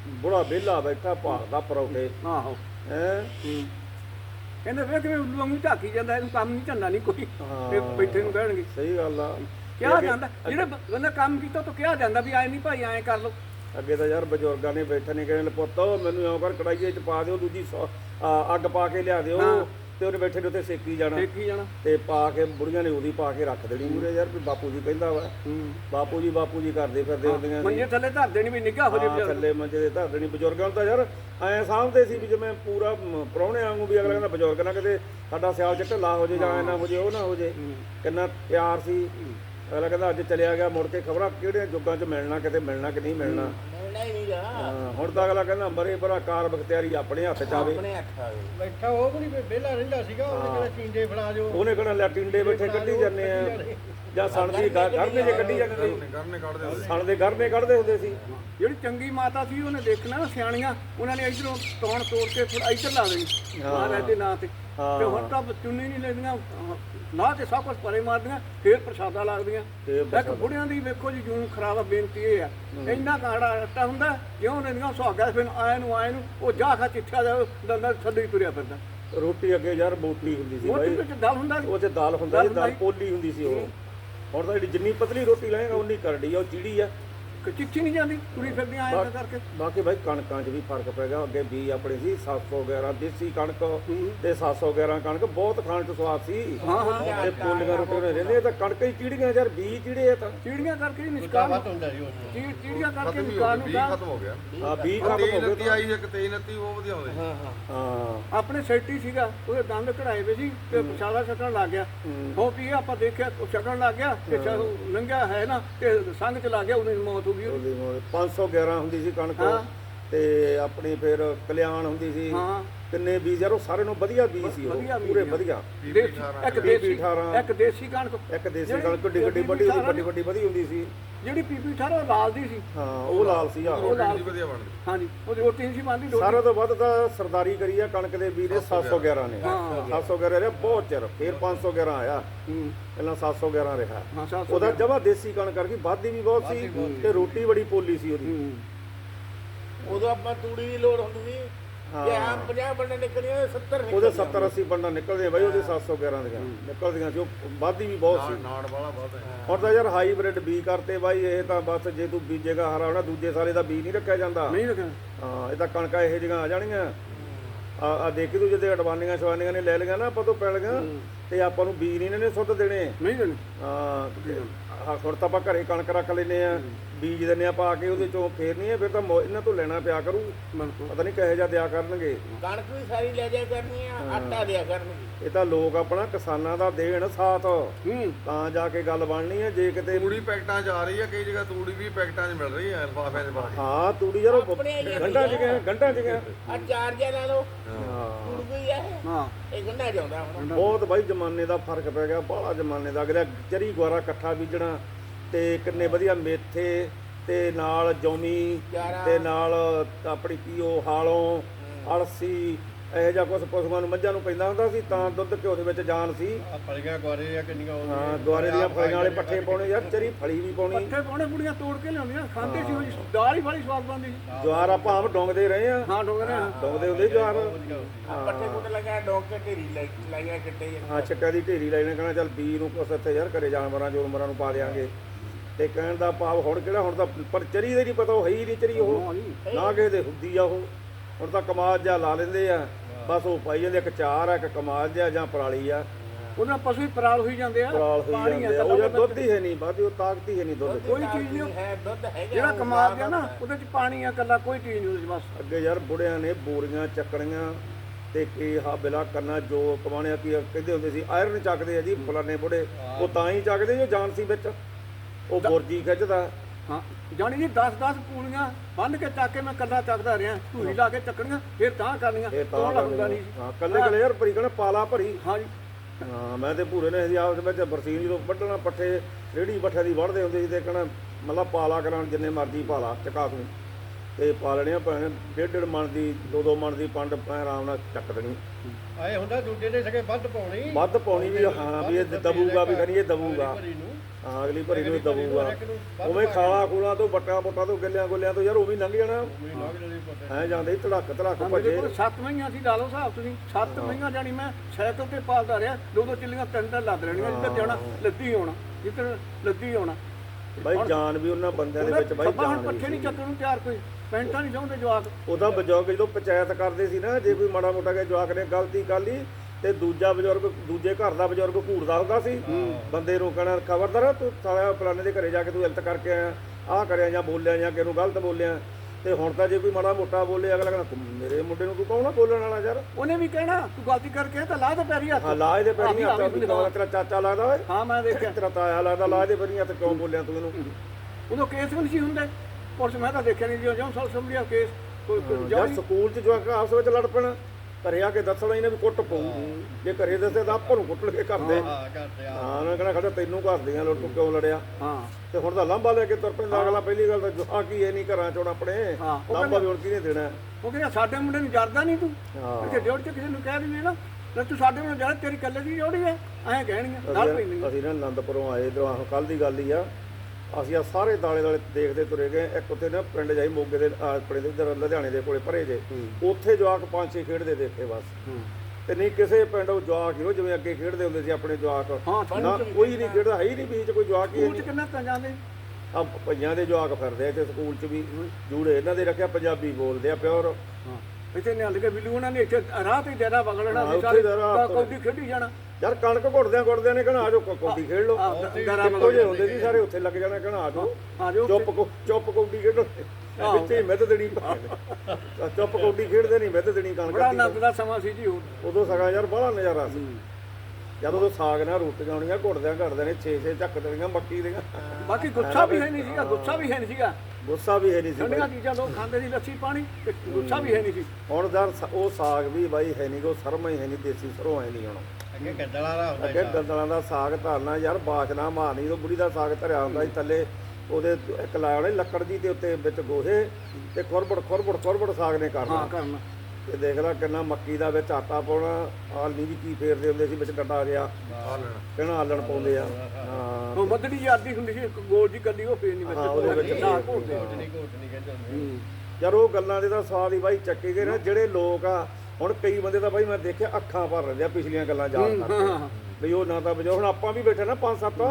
ਬੁੜਾ ਵਿਹਲਾ ਬੈਠਾ ਭਾਰਦਾ ਪਰੌਠੇ। ਆਹੋ। ਹੈ? ਹੂੰ। ਕਹਿੰਦੇ ਵੇਖ ਕਿਵੇਂ ਉੱਲੂ ਵਾਂਗੂ ਝਾਕੀ ਜਾਂਦਾ ਇਹਨੂੰ ਕੰਮ ਨਹੀਂ ਝੰਡਾ ਨਹੀਂ ਕੋਈ। ਤੇ ਬੈਠੇ ਨੂੰ ਕਹਿਣਗੇ। ਸਹੀ ਗੱਲ ਆ। ਕਿਹਾ ਜਾਂਦਾ ਜਿਹੜਾ ਬ- ਬੰਦਾ ਕੰਮ ਕੀਤਾ ਤਾਂ ਕਿਹਾ ਜਾਂਦਾ ਵੀ ਐ ਨਹੀਂ ਭਾਈ ਐਂ ਕਰ ਲਓ। ਅੱਗੇ ਤਾਂ ਯਾਰ ਬਜ਼ੁਰਗਾਂ ਨੇ ਬੈਠੇ ਨੇ ਕਹਿੰਦੇ ਪੁੱਤ ਮੈਨੂੰ ਇਉਂ ਕਰ ਕੜਾਈਏ ਚ ਪਾ ਦਿਓ ਦੂਜੀ ਸੌ- ਆ, ਅੱਗ ਪਾ ਕੇ ਲਿਆ ਦਿਓ ਤੇ ਉਹਨੇ ਬੈਠੇ ਨੇ ਉੱਤੇ ਸੇਕੀ ਜਾਣਾ। ਦੇਖੀ ਜਾਣਾ। ਤੇ ਪਾ ਕੇ ਬੁੜੀਆਂ ਨੇ ਉਹਦੀ ਪਾ ਕੇ ਰੱਖ ਦੇਣੀ। ਮੂਰੇ ਯਾਰ ਵੀ ਬਾਪੂ ਜੀ ਕਹਿੰਦਾ ਵਾ। ਹੂੰ। ਬਾਪੂ ਜੀ ਬਾਪੂ ਜੀ ਕਰਦੇ ਫਿਰਦੇ ਹੁੰਦੀਆਂ ਸੀ ਮੰਜੇ ਥੱਲੇ ਧਰ ਦੇਣੀ ਵੀ ਨਿੱਘਾ ਹੋ ਜੇ ਹਾਂ ਥੱਲੇ ਮੰਜੇ ਦੇ ਧਰ ਦੇਣੀ। ਬਜ਼ੁਰਗਾਂ ਨੂੰ ਤਾਂ ਯਾਰ ਐਂ ਸਾਂਭਦੇ ਸੀ ਵੀ ਜਿਵੇਂ ਪੂਰਾ ਮ, ਪ੍ਰਾਹੁਣੇ ਵਾਂਗੂ ਵੀ ਅਗਲਾ ਕਹਿੰਦਾ ਬਜ਼ੁਰਗ ਨਾ ਕਿਤੇ ਸਾਡਾ ਸਿਆਲ ਚ ਢਿੱਲਾ ਹੋ ਜੇ ਜਾਂ ਨਾ ਹੋ ਜੇ ਉਹ ਨਾ ਹੋ ਜੇ। ਕਿੰਨਾ ਪਿਆਰ ਸੀ। ਅਗਲਾ ਕਹਿੰਦਾ ਅੱਜ ਚਲਿਆ ਗਿਆ ਮੁੜ ਕੇ ਖਬਰਾਂ ਕਿਹੜੇ ਯੁੱਗਾਂ 'ਚ ਮਿਲਣਾ ਕਿਤੇ ਮਿਲਣਾ ਕਿ ਨਹੀਂ ਮਿਲਣਾ। ਮਿਲਣਾ ਹੀ ਨਹੀਂਗਾ। ਹਾਂ, ਹੁਣ ਤਾਂ ਅਗਲਾ ਕਹਿੰਦਾ ਮਰੇ ਭਰਾ ਕਾਰ ਬਖਤਿਆਰੀ ਆਪਣੇ ਹੱਥ 'ਚ ਆਵੇ। ਆਪਣੇ ਹੱਥ ਆ ਗਏ ਬੈਠਾ ਉਹ ਵੀ ਨਹੀਂ ਵਿਹਲਾ ਰਹਿੰਦਾ ਸੀਗਾ ਉਹਨੇ ਕਿਹੜਾ ਚੀਂਡੇ ਫੜਾ ਜੋ। ਉਹਨੇ ਕਿਹੜਾ ਲੈ ਟਿੰਡੇ ਬੈਠੇ ਕੱਢੀ ਜਾਂਦੇ ਆ। ਜਾਂ ਸਣ ਦੀ ਘਰ ਦੇ ਜੇ ਕੱਢੀ ਜਾਂਦੇ ਸੀ। ਕਰਨੇ ਕੱਢਦੇ ਹੁੰਦੇ ਸਣ ਦੇ ਘਰ ਨੇ ਕੱਢਦੇ ਹੁੰਦੇ ਸੀ। ਜਿਹੜੀ ਚੰਗੀ ਮਾਤਾ ਸੀ ਉਹਨੇ ਦੇਖਣਾ ਨਾ ਸਿਆਣੀਆਂ ਉਹਨਾਂ ਨੇ ਇਧਰੋਂ ਤੌਣ ਤੋੜ ਕੇ ਥੋੜਾ ਇੱਧਰ ਲਾ ਦੇਣੀ। ਮਹਾਰਾਜ ਦੇ ਨਾਂ ਤੇ। ਤੇ ਹੁਣ ਤਾਂ ਚੁੰਨੀ ਨਹੀਂ ਲੈਂਦੀਆਂ ਨਾ ਤੇ ਸਭ ਕੁਝ ਪਰੇ ਮਾਰਦੀਆਂ ਫੇਰ ਪ੍ਰਸ਼ਾਦਾ ਲੱਗਦੀਆਂ। ਇੱਕ ਬੁੜਿਆਂ ਦੀ ਵੇਖੋ ਜੀ ਜੂਨ ਖਰਾਬ ਆ ਬੇਨਤੀ ਇਹ ਆ। ਇੰਨਾ ਕਾੜਾ ਆਟਾ ਹੁੰਦਾ ਜਿਉਂ ਲੈਂਦੀਆਂ ਸੁਹਾਗਾ ਫਿਰ ਆਏ ਨੂੰ ਆਏ ਨੂੰ ਉਹ ਜਾ ਖਾ ਚਿੱਠਿਆ ਦਾ ਦੰਦਾ ਥੱਲੇ ਹੀ ਤੁਰਿਆ ਫਿਰਦਾ। ਰੋਟੀ ਅੱਗੇ ਯਾਰ ਬੋਟੀ ਹੁੰਦੀ ਸੀ ਬਾਈ। ਵਿੱਚ ਦਲ ਹੁੰਦਾ ਉਹ 'ਚ ਦਾਲ ਹੁੰਦਾ ਸੀ ਦਾਲ ਪੋਲੀ ਹੁੰਦੀ ਸੀ ਉਹ। ਹੁਣ ਤਾਂ ਜਿਹੜੀ ਜਿੰਨੀ ਪਤਲੀ ਰੋਟੀ ਲਾਏਗਾ ਉਨੀ ਕਰੜੀ ਆ ਉਹ ਚਿੜੀ ਆ। ਕਿ ਚਿੱਠੀ ਨਹੀਂ ਜਾਂਦੀ ਤੁਰੀ ਫਿਰਦੀਆਂ ਆਏ ਤਾਂ ਕਰਕੇ। ਬਾਕੀ ਭਾਈ ਕਣਕਾਂ 'ਚ ਵੀ ਫ਼ਰਕ ਪੈ ਗਿਆ ਅੱਗੇ ਬੀ ਆਪਣੇ ਸੀ 711 ਦੇਸੀ ਕਣਕ ਤੇ 711 ਕਣਕ ਬਹੁਤ ਖਾਣ 'ਚ ਸਵਾਦ ਸੀ। ਹਾਂ ਹਾਂ। ਤੇ ਪੋਲੀਆਂ ਰੋਟੀਆਂ ਨੇ ਰਹਿੰਦੇ ਤਾਂ ਕਣਕ ਹੀ ਚੀੜੀਆਂ ਯਾਰ ਬੀ ਚੀੜੇ ਆ ਤਾਂ। ਚੀੜੀਆਂ ਕਰਕੇ ਹੀ ਨਿਸ਼ਕਾਨ ਹੁੰਦਾ ਜੀ ਉਹ। ਚੀੜ ਚੀੜੀਆਂ ਕਰਕੇ ਖਤਮ ਹੀ ਹੋ ਨਿਸ਼ਕਾਨ ਗਈ ਹੁੰਦਾ। ਖਤਮ ਹੋ ਗਿਆ। ਆ ਬੀ ਖਤਮ ਹੋ ਗਏ ਨੱਤੀ ਆਈ ਇੱਕ ਤੇਈ ਨੱਤੀ ਉਹ ਵਧੀਆ ਹੁੰਦੇ ਹਾਂ ਹਾਂ। ਹਾਂ। ਆਪਣੇ ਸੈਟੀ ਸੀਗਾ ਉਹਦੇ ਦੰਦ ਕਢਾਏ ਵੇ ਸੀ ਤੇ ਪਛਾਲਾ ਛੱਡਣ ਲੱਗ ਗਿਆ। ਹੋ। ਪੀ ਆਪਾਂ ਦੇਖਿਆ ਉਹ ਛੱਡਣ ਲੱਗ ਗਿਆ ਤੇ ਚਲੋ ਲੰਘਿਆ ਹੈ ਨਾ ਤੇ ਸੰਗ ਚ ਲੱਗ ਗਿਆ ਉਹਦੀ ਮੌਤ ਹੋ ਗਈ ਮੋੜ 511 ਹੁੰਦੀ ਸੀ ਕਣਕ। ਹਾਂ। ਤੇ ਆਪਣੀ ਫਿਰ ਕਲਿਆਣ ਹੁੰਦੀ ਸੀ। ਹਾਂ। ਕਿੰਨੇ ਬੀਜ ਯਾਰ ਉਹ ਸਾਰੇ ਨੂੰ ਵਧੀਆ ਬੀਜ ਸੀ ਉਹ ਵਧੀਆ ਬੀਜ ਪੂਰੇ ਆ। ਵਧੀਆ। ਦੇਸੀ ਇੱਕ ਦੇਸੀ 18 ਇੱਕ ਦੇਸੀ ਕਣਕ। ਇੱਕ ਦੇਸੀ ਜਿਹੜੀ- ਕਣਕ ਗੱਡੀ ਗੱਡੀ ਵੱਡੀ ਹੁੰਦੀ ਵੱਡੀ ਵੱਡੀ ਵਧੀ ਹੁੰਦੀ ਸੀ। ਜਿਹੜੀ ਪੀਪੀ 18 ਉਹ ਲਾਲ ਦੀ ਸੀ। ਹਾਂ ਉਹ ਲਾਲ ਸੀ ਆ ਉਹ ਰੋਟੀ ਵਧੀਆ ਬਣਦੀ ਹਾਂਜੀ ਉਹਦੀ ਰੋਟੀ ਨਹੀਂ ਸੀ ਬਣਦੀ ਰੋਟੀ ਸਾਰਿਆਂ ਤੋਂ ਵੱਧ ਤਾਂ ਸਰਦਾਰੀ ਕਰੀ ਆ ਕਣਕ ਦੇ ਬੀਜ ਦੇ 711 ਨੇ। ਹਾਂ। 711 ਰਿਹਾ ਬਹੁਤ ਚਿਰ। ਫਿਰ 511 ਆਇਆ। ਹੂੰ, ਪਹਿਲਾਂ 711 ਰਿਹਾ। ਹਾਂ ਸਾਸ ਉਹਦਾ ਜਮਾ ਦੇਸੀ ਕਣਕ ਕਰਕੇ ਵਾਧੀ ਵੀ ਬਹੁਤ ਸੀ ਤੇ ਰੋਟੀ ਬੜੀ ਪੋਲੀ ਸੀ ਉਹਦੀ। ਉਦੋਂ ਆਪਾਂ ਤੂੜੀ ਦੀ ਲੋੜ ਹੁੰਦੀ ਸੀ। ਹਾਂ। ਜੇ ਆਮ 50 ਬੰਦੇ ਨਿਕਲੀਆਂ 70 ਉਹਦੇ 70 80 ਬੰਡਾ ਨਿਕਲਦੇ ਆ ਬਾਈ ਉਹਦੇ 711 ਦੀਆਂ ਨਿਕਲਦੀਆਂ ਸੀ। ਉਹ ਵਾਧੀ ਵੀ ਬਹੁਤ ਸੀ। ਨਾੜ ਵਾਲਾ ਬਹੁਤ ਹੈ। ਹੁਣ ਤਾਂ ਯਾਰ ਹਾਈਬ੍ਰਿਡ ਬੀ ਕਰਤੇ ਬਾਈ ਇਹ ਤਾਂ ਬਸ ਜੇ ਤੂੰ ਬੀਜੇਗਾ ਹਰਾ ਹੋਣਾ ਦੂਜੇ ਸਾਲੇ ਦਾ ਬੀ ਨਹੀਂ ਰੱਖਿਆ ਜਾਂਦਾ। ਨਹੀਂ ਰੱਖਿਆ। ਹਾਂ ਇਹ ਤਾਂ ਕਣਕਾਂ ਇਹੋ ਜਿਹੀਆਂ ਆ ਜਾਣਗੀਆਂ। ਆ ਆ ਦੇਖੀ ਤੂੰ ਜਿਹਦੇ ਅਡਵਾਨੀਆਂ ਸ਼ਵਾਨੀਆਂ ਨੇ ਲੈ ਲਈਆਂ ਨਾ ਆਪਾਂ ਤੋਂ ਪੈ ਲਈਆਂ ਤੇ ਆਪਾਂ ਨੂੰ ਬੀਜ ਨਹੀਂ ਇਹਨਾਂ ਨੇ ਸੁੱਧ ਦੇਣੇ। ਨਹੀਂ ਦੇਣੀ। ਹਾਂ ਹਾਂ ਹੁਣ ਤਾਂ ਆਪਾਂ ਘਰੇ ਕਣਕ ਰੱਖ ਲੈਨੇ ਆ ਬੀਜ ਦਿੰਨੇ ਆ ਪਾ ਕੇ ਉਹਦੇ ਚੋਂ ਫੇਰਨੀ ਆ ਫਿਰ ਤਾਂ ਮੌ- ਇਹਨਾਂ ਤੋਂ ਲੈਣਾ ਪਿਆ ਕਰੂ। ਪਤਾ ਨਹੀਂ ਕਿਹੋ ਜਿਹਾ ਦਿਆ ਕਰਨਗੇ। ਕਣਕ ਵੀ ਸਾਰੀ ਲੈ ਜਾ ਕਰਨੀ ਆ ਆਟਾ ਦਿਆ ਕਰਨਗੇ। ਇਹ ਤਾਂ ਲੋਕ ਆਪਣਾ ਕਿਸਾਨਾਂ ਦਾ ਦੇਣ ਸਾਥ। ਹੂੰ। ਤਾਂ ਜਾ ਕੇ ਗੱਲ ਬਣਨੀ ਹੈ ਜੇ ਕਿਤੇ ਤੂੜੀ ਪੈਕਟਾਂ 'ਚ ਆ ਰਹੀ ਹੈ ਕਈ ਜਗ੍ਹਾ ਤੂੜੀ ਵੀ ਪੈਕਟਾਂ 'ਚ ਮਿਲ ਰਹੀ ਹੈ ਲਫਾਫਿਆਂ 'ਚ ਪਾ ਕੇ ਹਾਂ ਤੂੜੀ ਯਾਰ ਆਪਣੇ ਏਰੀਏ ਗੰਢਾਂ ਚ ਗਿਆ ਗੰਢਾਂ ਚ ਗਿਆ ਆ ਚਾਰ ਜਿਹਾ ਲਾ ਲਓ ਹਾਂ। ਟੁੱਟ ਗਈ ਆ ਇਹ। ਹਾਂ। ਇਹ ਗੰਢਾ ਜਾਂਦਾ ਹੁਣ। ਬਹੁਤ ਬਾਈ ਜ਼ਮਾਨੇ ਦਾ ਫ਼ਰਕ ਪੈ ਗਿਆ ਬਾਹਲਾ ਜ਼ਮਾਨੇ ਦਾ ਅਗਲਾ ਜਰੀ ਗੁਆਰਾ ਇਕੱਠਾ ਬੀਜਣਾ ਤੇ ਕਿੰਨੇ ਵਧੀਆ ਮੇਥੇ ਤੇ ਨਾਲ ਜੌਮੀ ਚਾਰਾ। ਤੇ ਨਾਲ ਆਪਣੀ ਕੀ ਉਹ ਹਾਲੋਂ ਅਲਸੀ ਇਹੋ ਜਿਹਾ ਕੁਝ ਪਸ਼ੂਆਂ ਨੂੰ ਮੱਝਾਂ ਨੂੰ ਪੈਂਦਾ ਹੁੰਦਾ ਸੀ ਤਾਂ ਦੁੱਧ ਘਿਓ ਦੇ ਵਿੱਚ ਜਾਨ ਸੀ। ਫਲੀਆਂ ਗਵਾਰੇ ਆ ਕਿੰਨੀਆਂ ਆਉਂਦੀਆਂ ਹਾਂ ਦੁਆਰੇ ਦੀਆਂ ਫਲੀਆਂ ਵਾਲੇ ਪੱਠੇ ਪਾਉਣੇ ਯਾਰ ਚਰੀ ਫਲੀ ਵੀ ਪਾਉਣੀ। ਪੱਠੇ ਪਾਉਣੇ ਬੁੜੀਆਂ ਤੋੜ ਕੇ ਲਿਆਉਂਦੀਆਂ ਖਾਂਦੇ ਸੀ ਉਹ ਜੀ, ਦਾਲ ਹੀ ਬੜੀ ਸਵਾਦ ਬਣਦੀ ਸੀ। ਜਵਾਰ ਆਪਾਂ ਆਪ ਡੋਂਗਦੇ ਰਹੇ ਆ ਹਾਂ ਡੋਂਗਦੇ ਹੁੰਦੇ ਜਵਾਰ। ਪੱਟੇ ਪੁੱਟ ਲਗਾ ਡੋਕ ਕੇ ਢੇਰੀ ਲੈ ਲਾਇਆ ਕਿੱਡੇ ਹਾਂ। ਛੱਟਿਆਂ ਦੀ ਢੇਰੀ ਲੈ ਲੈਣਾ ਕਹਿੰਦਾ ਚੱਲ ਬੀ ਨੂੰ ਕੁਛ ਇੱਥੇ ਯਾਰ ਘਰੇ ਜਾਨਵਰਾਂ ਜੋਨਵਰਾਂ ਨੂੰ ਪਾ ਦਿਆਂਗੇ। ਤੇ ਕਹਿਣ ਦਾ ਭਾਵ ਹੁਣ ਕਿਹੜਾ ਹੁਣ ਤਾਂ ਪਰ ਚਰੀ ਦੇ ਨਹੀਂ ਪਤਾ ਉਹ ਹੈ ਹੀ ਨਹੀਂ ਚਰੀ ਉਹ। ਨਾ ਕਿਸੇ ਦੇ ਹੁੰਦੀ ਆ ਉਹ। ਹੁਣ ਤਾਂ ਕਮਾਦ ਜਾਂ ਲਾ ਲੈਂਦੇ ਆ। ਬਸ ਉਹ ਪਾਈ ਜਾਂਦੇ ਇੱਕ ਚਾਰ ਆ ਇੱਕ ਕਮਾਦ ਜਿਹਾ ਜਾਂ ਪਰਾਲੀ ਆ। ਉਹਨਾਂ ਪਸ਼ੂ ਹੀ ਪਰਾਲ ਹੋਈ ਜਾਂਦੇ ਆ ਪਰਾਲ ਹੋਈ ਜਾਂਦੇ ਆ। ਇਕੱਲਾ ਉਹ ਦੁੱਧ ਹੀ ਹੈ ਨਹੀਂ ਬਾਦੀ ਉਹ ਤਾਕਤ ਹੀ ਹੈ ਨਹੀਂ ਦੁੱਧ। ਕੋਈ ਚੀਜ਼ ਨਹੀਂ ਹੈ ਦੁੱਧ ਹੈਗਾ ਜਿਹੜਾ ਕਮਾਲ ਗਿਆ ਨਾ ਉਹਦੇ ਚ ਪਾਣੀ ਆ ਇਕੱਲਾ ਕੋਈ ਚੀਜ਼ ਨਹੀਂ ਉਹਦੇ ਚ ਬਸ। ਅੱਗੇ ਯਾਰ ਬੁੜਿਆਂ ਨੇ ਬੋਰੀਆਂ ਚੱਕਣੀਆਂ ਤੇ ਕੀ ਹਾ ਬਿਲਾ ਕਰਨਾ ਜੋ ਕਮਾਣਿਆ ਕੀ ਕਹਿੰਦੇ ਹੁੰਦੇ ਸੀ ਆਇਰਨ ਚੱਕਦੇ ਆ ਜੀ ਫਲਾਣੇ ਬੁੜੇ। ਉਹ ਤਾਂ ਹੀ ਚੱਕਦੇ ਜੋ ਜਾਨ ਸੀ ਵਿੱਚ। ਉਹ ਬੁਰਜੀ ਖਿੱਚਦਾ। ਹਾਂ ਜਾਣੀ ਜੀ 10 10 ਪੂਲੀਆਂ ਬੰਨ ਕੇ ਚੱਕ ਕੇ ਮੈਂ ਕੱਲਾ ਚੱਕਦਾ ਰਿਹਾ। ਧੂਰੀ ਲਾ ਕੇ ਚੱਕਣੀਆਂ ਫਿਰ ਤਾਂ ਕਰਨੀਆਂ ਇਹ ਤਾਂ ਲੱਗਦਾ ਨਹੀਂ ਹਾਂ ਕੱਲੇ ਕੱਲੇ ਯਾਰ ਭਰੀ ਕਹਣਾ ਪਾਲਾ ਭਰੀ। ਹਾਂ ਜੀ ਹਾਂ ਮੈਂ ਤੇ ਭੂਰੇ ਨੇ ਸੀ ਆਪ ਦੇ ਵਿੱਚ ਬਰਸੀਨ ਜਦੋਂ ਵੱਢਣਾ ਪੱਠੇ ਰੇੜੀ ਪੱਠੇ ਦੀ ਵੱਢਦੇ ਹੁੰਦੇ ਸੀ ਤੇ ਕਹਣਾ ਮਤਲਬ ਪਾਲਾ ਕਰਾਂ ਜਿੰਨੇ ਮਰਜ਼ੀ ਪਾਲਾ ਚਕਾ ਤੂੰ। ਤੇ ਪਾਲਣੀਆਂ ਭੈਣ ਡੇਢ ਡੇਢ ਮਣ ਦੀ ਦੋ ਦੋ ਮਣ ਦੀ ਪੰਡ ਮੈਂ ਆਰਾਮ ਨਾਲ ਚੱਕ ਦੇਣੀ। ਆਏ ਹੁੰਦਾ ਦੂਜੇ ਨੇ ਸਕੇ ਵੱਧ ਪਾਉਣੀ। ਵੱਧ ਪਾਉਣੀ ਵੀ ਹਾਂ ਵੀ ਇਹ ਦਬੂਗਾ ਵੀ ਕਰੀਏ ਦਬੂਗਾ। ਹਾਂ ਅਗਲੀ ਭਰੀ ਨੂੰ ਵੀ ਦਬੂਗਾ ਉਵੇਂ ਖਾਲਾ ਖੂਲਾ ਤੋਂ ਬੱਟਾਂ ਬੁੱਟਾਂ ਤੋਂ ਗਿੱਲਿਆਂ ਗੁੱਲਿਆਂ ਤੋਂ ਯਾਰ ਉਹ ਵੀ ਲੰਘ ਜਾਣਾ। ਐ ਜਾਂਦੇ ਸੀ ਧੜਕ ਧੜਕ ਹਾਂ ਮੇਰੇ ਭੱਜੇ। ਕੋਲ 7 ਮਹੀਆਂ ਸੀ ਲਾ ਲਓ ਹਿਸਾਬ ਤੁਸੀਂ। 7 ਮਹੀਆਂ ਜਾਣੀ ਮੈਂ ਸਾਈਕਲ ਤੇ ਪਾਲਦਾ ਰਿਹਾ। ਦੋ ਦੋ ਚਿੱਲੀਆਂ ਤਿੰਨ ਤਿੰਨ ਲੱਦ ਲੈਣੀਆਂ ਜਿੱਥੇ ਜਾਣਾ ਲੱਦੀ ਆਉਣਾ ਜਿੱਥੇ ਲੱਦੀ ਆਉਣਾ। ਬਾਈ ਜਾਨ ਵੀ ਉਹਨਾਂ ਬੰਦਿਆਂ ਦੇ ਵਿੱਚ ਬਾਈ ਹੁਣ ਜਾਨ ਪੱਠੇ ਨਹੀਂ ਚੱਕਣ ਨੂੰ ਤਿਆਰ ਕੋਈ। ਪੈਂਟਾਂ ਨਹੀਂ ਚਾਹੁੰਦੇ ਜਵਾਕ। ਉਹਦਾ ਬਜ਼ੁਰਗ ਜਦੋਂ ਪੰਚਾਇਤ ਕਰਦੇ ਸੀ ਨਾ ਜੇ ਕੋਈ ਮਾੜਾ ਮੋਟਾ ਕੇ ਜਵਾਕ ਨੇ ਗਲਤੀ ਕਰ ਲਈ ਤੇ ਦੂਜਾ ਬਜ਼ੁਰਗ ਦੂਜੇ ਘਰ ਦਾ ਬਜ਼ੁਰਗ ਘੂਰਦਾ ਹੁੰਦਾ ਸੀ। ਬੰਦੇ ਨੂੰ ਕਹਿਣਾ ਖਬਰਦਾਰ ਤੂੰ ਸਾਲਿਆ ਫਲਾਣੇ ਦੇ ਘਰੇ ਜਾ ਕੇ ਤੂੰ ਇਲਤ ਕਰਕੇ ਆਇਆ। ਆਹ ਕਰਿਆ ਜਾਂ ਬੋਲਿਆ ਜਾਂ ਕਿਹਨੂੰ ਗਲਤ ਬੋਲਿਆ। ਤੇ ਹੁਣ ਤਾਂ ਜੇ ਕੋਈ ਮਾੜਾ ਮੋਟਾ ਬੋਲੇ ਅਗਲਾ ਕਹਿੰਦਾ ਤੂੰ ਮੇਰੇ ਮੁੰਡੇ ਨੂੰ ਤੂੰ ਕਹੋ ਨਾ ਬੋਲਣ ਵਾਲਾ ਯਾਰ? ਉਹਨੇ ਵੀ ਕਹਿਣਾ ਤੂੰ ਗਲਤੀ ਕਰਕੇ ਤਾਂ ਲਾ ਦੇ ਪੈਰੀ ਹੱਥ। ਹਾਂ ਲਾ ਇਹਦੇ ਪੈਰੀਂ ਹੱਥ। ਵੀ ਵੀ ਤੇਰਾ ਚਾਚਾ ਲੱਗਦਾ ਓਏ। ਹਾਂ ਮੈਂ ਦੇਖਿਆ। ਤੇਰਾ ਤਾਇਆ ਲੱਗਦਾ ਲਾ ਇਹਦੇ ਪੈਰੀਂ ਹੱਥ। ਕਿਉਂ ਬੋਲਿਆ ਤੂੰ ਇਹਨੂੰ? ਉਦੋਂ ਕੇਸ ਵੀ ਨਹੀਂ ਹੁੰਦੇ। ਪੁਲਿਸ ਮੈਂ ਤਾਂ ਦੇਖਿਆ ਨਹੀਂ ਜਿਉਂ ਜਿਉਂ ਸਲ ਸੰਭਲਿਆ ਕੇਸ। ਕੋਈ ਜਾਣੀ ਸਕੂਲ 'ਚ ਜਵਾਕ ਆਪਸ ਵਿੱਚ ਲੜ ਪੈਣਾ। ਘਰੇ ਆ ਕੇ ਦੱਸਣਾ ਇਹਨੇ ਵੀ ਕੁੱਟ ਪਊ। ਜੇ ਘਰੇ ਦੱਸੇ ਤਾਂ ਆਪਾਂ ਨੂੰ ਕੁੱਟਣ ਕੇ ਕਰਦੇ। ਹਾਂ ਕਰਦੇ ਆ ਹਾਂ ਕਹਿਣਾ ਖੜਾ ਤੈਨੂੰ ਘਰਦੀਆਂ ਲੋਟ ਕਿਉਂ ਲੜਿਆ। ਹਾਂ। ਤੇ ਹੁਣ ਤਾਂ ਲਾਂਬਾ ਲੈ ਕੇ ਤੁਰ ਪੈਂਦਾ। ਅਗਲਾ ਪਹਿਲੀ ਗੱਲ ਤਾਂ ਜੁਹਾ ਕੀ ਇਹ ਨਹੀਂ ਘਰਾਂ ਚੋਂ ਆਪਣੇ? ਲਾਂਬਾ ਵੀ ਹੁਣ ਕਿਹਨੇ ਦੇਣਾ? ਉਹ ਕਹਿੰਦਾ ਸਾਡੇ ਮੁੰਡੇ ਨੂੰ ਜਰਦਾ ਨਹੀਂ ਤੂੰ। ਹਾਂ। ਕਿ ਜੋੜ ਚ ਕਿਸੇ ਨੂੰ ਕਹਿ ਦੇਵੇਂ ਨਾ। ਤੇ ਤੂੰ ਸਾਡੇ ਮੁੰਡੇ ਜਰ ਤੇਰੀ ਕੱਲੇ ਦੀ ਜੋੜੀ ਹੈ। ਐਂ ਕਹਿਣੀਆਂ ਨਾਲ ਪੈਂਦੀਆਂ ਅਸੀਂ ਨਾ ਆਨੰਦਪੁਰੋਂ ਆਏ ਇਧਰੋਂ। ਆਹ ਕੱਲ ਦੀ ਗੱਲ ਹੀ ਆ। ਅਸੀਂ ਆ ਸਾਰੇ ਦਾਲੇ ਦਾਲੇ ਦੇਖਦੇ ਤੁਰੇ ਗਏ ਇੱਕ ਉੱਥੇ ਨਾ ਪਿੰਡ ਜਾਈ ਮੋਗੇ ਦੇ ਆਹ ਆਪਣੇ ਦੇ ਇੱਧਰ ਲੁਧਿਆਣੇ ਦੇ ਕੋਲੇ ਭਰੇ ਜੇ। ਉੱਥੇ ਜਵਾਕ ਪੰਜ ਛੇ ਖੇਡਦੇ ਦੇਖੇ ਬਸ। ਤੇ ਨਹੀਂ ਕਿਸੇ ਪਿੰਡ ਉਹ ਜਵਾਕ ਹੀ ਉਹ ਜਿਵੇਂ ਅੱਗੇ ਖੇਡਦੇ ਹੁੰਦੇ ਸੀ ਆਪਣੇ ਜਵਾਕ। ਨਾ ਕੋਈ ਨਹੀਂ ਖੇਡਦਾ ਹੈ ਹੀ ਨਹੀਂ ਵਿੱਚ ਕੋਈ ਜਵਾਕ ਹੀ ਕਿੰਨਾ ਤਾਂ ਜਾਂਦੇ? ਆ ਪਈਆਂ ਦੇ ਜਵਾਕ ਫਿਰਦੇ ਆ ਇੱਥੇ ਸਕੂਲ 'ਚ ਵੀ। ਜੂੜੇ ਇਹਨਾਂ ਦੇ ਰੱਖਿਆ ਪੰਜਾਬੀ ਬੋਲਦੇ ਆ ਪਿਓਰ। ਹਾਂ। ਇੱਥੇ ਨਿਹੰਗ ਕੇ ਬਿੱਲੂ ਉਹਨਾਂ ਨੇ ਇੱਥੇ ਰਾਹ ਤੇ ਡੇਰਾ ਵਗਲਣਾ ਹਾਂ, ਉੱਥੇ ਡੇਰਾ ਕੌਡੀ ਖੇਡੀ ਜਾਣਾ। ਯਾਰ ਕਣਕ ਘੁੱਟਦਿਆਂ ਘੁੱਟਦਿਆਂ ਨੇ ਕਹਣਾ ਆਜੋ ਕੌਡੀ ਖੇਡ ਡੇਰਾ ਇੱਕੋ ਜਿਹੇ ਹੁੰਦੇ ਸੀ ਸਾਰੇ ਉੱਥੇ ਲੱਗ ਜਾਣਾ ਕਹਣਾ ਆਜੋ ਚੁੱਪ ਕੋ ਚੁੱਪ ਕੌਡੀ ਖੇਡੋ ਵਿੱਚੇ ਮਿੱਧ ਦੇਣੀ ਚੁੱਪ ਕੌਡੀ ਖੇਡਦੇ ਨਹੀਂ ਮਿੱਧ ਦੇਣੀ ਬੜਾ ਕਣਕ ਆਨੰਦ ਦਾ ਸਮਾਂ ਸੀ ਜੀ ਉਹ ਉਦੋਂ ਸਗਾ ਯਾਰ ਬੜਾ ਨਜ਼ਾਰਾ ਸੀ। ਜਦ ਉਦੋਂ ਸਾਗ ਨਾਲ ਰੋਟੀਆਂ ਆਉਣੀਆਂ ਘੁੱਟਦਿਆਂ ਘੜਦੇ ਨੇ 6-6 ਚੱਕ ਦੇਣੀਆਂ ਮੱਕੀ ਦੀਆਂ। ਬਾਕੀ ਗੁੱਸਾ ਵੀ ਹੈ ਨਹੀਂ ਸੀਗਾ ਗੁੱਸਾ ਵੀ ਹੈ ਨਹੀਂ ਸੀਗਾ। ਗੁੱਸਾ ਵੀ ਹੈ ਨਹੀਂ ਸੀ ਠੰਡੀਆਂ ਚੀਜ਼ਾਂ ਲੋਕ ਖਾਂਦੇ ਸੀ ਲੱਸੀ ਪਾਣੀ ਤੇ ਗੁੱਸਾ ਵੀ ਹੈ ਨਹੀਂ ਸੀ। ਹੁਣ ਸ- ਉਹ ਸਾਗ ਵੀ ਬਾਈ ਹੈ ਨਹੀਂ ਕੋ ਸਰਮਾ ਹੀ ਹੈ ਨਹੀਂ ਦੇਸੀ ਸਰੋਂ ਹੈ ਨਹੀਂ ਹੁਣ। ਅੱਗੇ ਗੱਦਲਾ ਦਾ ਹੁੰਦਾ ਅੱਗੇ ਗੰਦਲਾਂ ਦਾ ਸਾਗ ਧਰਨਾ ਯਾਰ ਬਾਸ਼ਨਾ ਮਾਰਨੀ ਉਹ ਬੁੜੀ ਦਾ ਸਾਗ ਧਰਿਆ ਹੁੰਦਾ ਸੀ ਥੱਲੇ। ਉਹਦੇ ਇੱਕ ਲਾਇਆ ਸੀ ਲੱਕੜ ਦੀ ਤੇ ਉੱਤੇ ਵਿੱਚ ਗੋਹੇ ਤੇ ਖੁਰਬੜ ਖੁਰਬੜ ਖੁਰਬੜ ਸਾਗ ਨੇ ਕਰਨਾ। ਹਾਂ ਕਰਨਾ। ਤੇ ਦੇਖ ਲੈ ਕਿੰਨਾ ਮੱਕੀ ਦਾ ਵਿੱਚ ਆਟਾ ਪਾਉਣਾ ਆਲਣੀ ਵੀ ਕੀ ਫੇਰਦੇ ਹੁੰਦੇ ਸੀ ਵਿੱਚ ਡੱਡਾ ਗਿਆ ਆ ਲੈਣਾ। ਕਹਿਣਾ ਆਲਣ ਪਾਉਂਦੇ ਆ। ਹਾਂ। ਉਹ ਮੱਧੜੀ ਜਾਂਦੀ ਹੁੰਦੀ ਸੀ ਇੱਕ ਗੋਲ ਜੀ ਕੱਲੀ ਉਹ ਫੇਰ ਨਹੀਂ ਹਾਂ, ਉਹਦੇ ਵਿੱਚ ਵਿੱਚ। ਕੋਟਣੀ ਕੋਟਣੀ ਕਹਿੰਦੇ ਹੁੰਦੇ ਯਾਰ ਉਹ ਗੱਲਾਂ ਦੇ ਤਾਂ ਸਵਾਦ ਹੀ ਬਾਈ ਚੱਕੇ ਗਏ ਨਾ ਜਿਹੜੇ ਲੋਕ ਆ ਹੁਣ ਕਈ ਬੰਦੇ ਤਾਂ ਬਾਈ ਮੈਂ ਦੇਖਿਆ ਅੱਖਾਂ ਭਰ ਲੈਂਦੇ ਆ ਪਿਛਲੀਆਂ ਗੱਲਾਂ ਯਾਦ ਕਰਕੇ। ਵੀ ਉਹ ਨਾ ਤਾਂ ਵਜੋ ਹੁਣ ਆਪਾਂ ਵੀ ਬੈਠੇ ਨਾ ਪੰਜ ਸੱਤ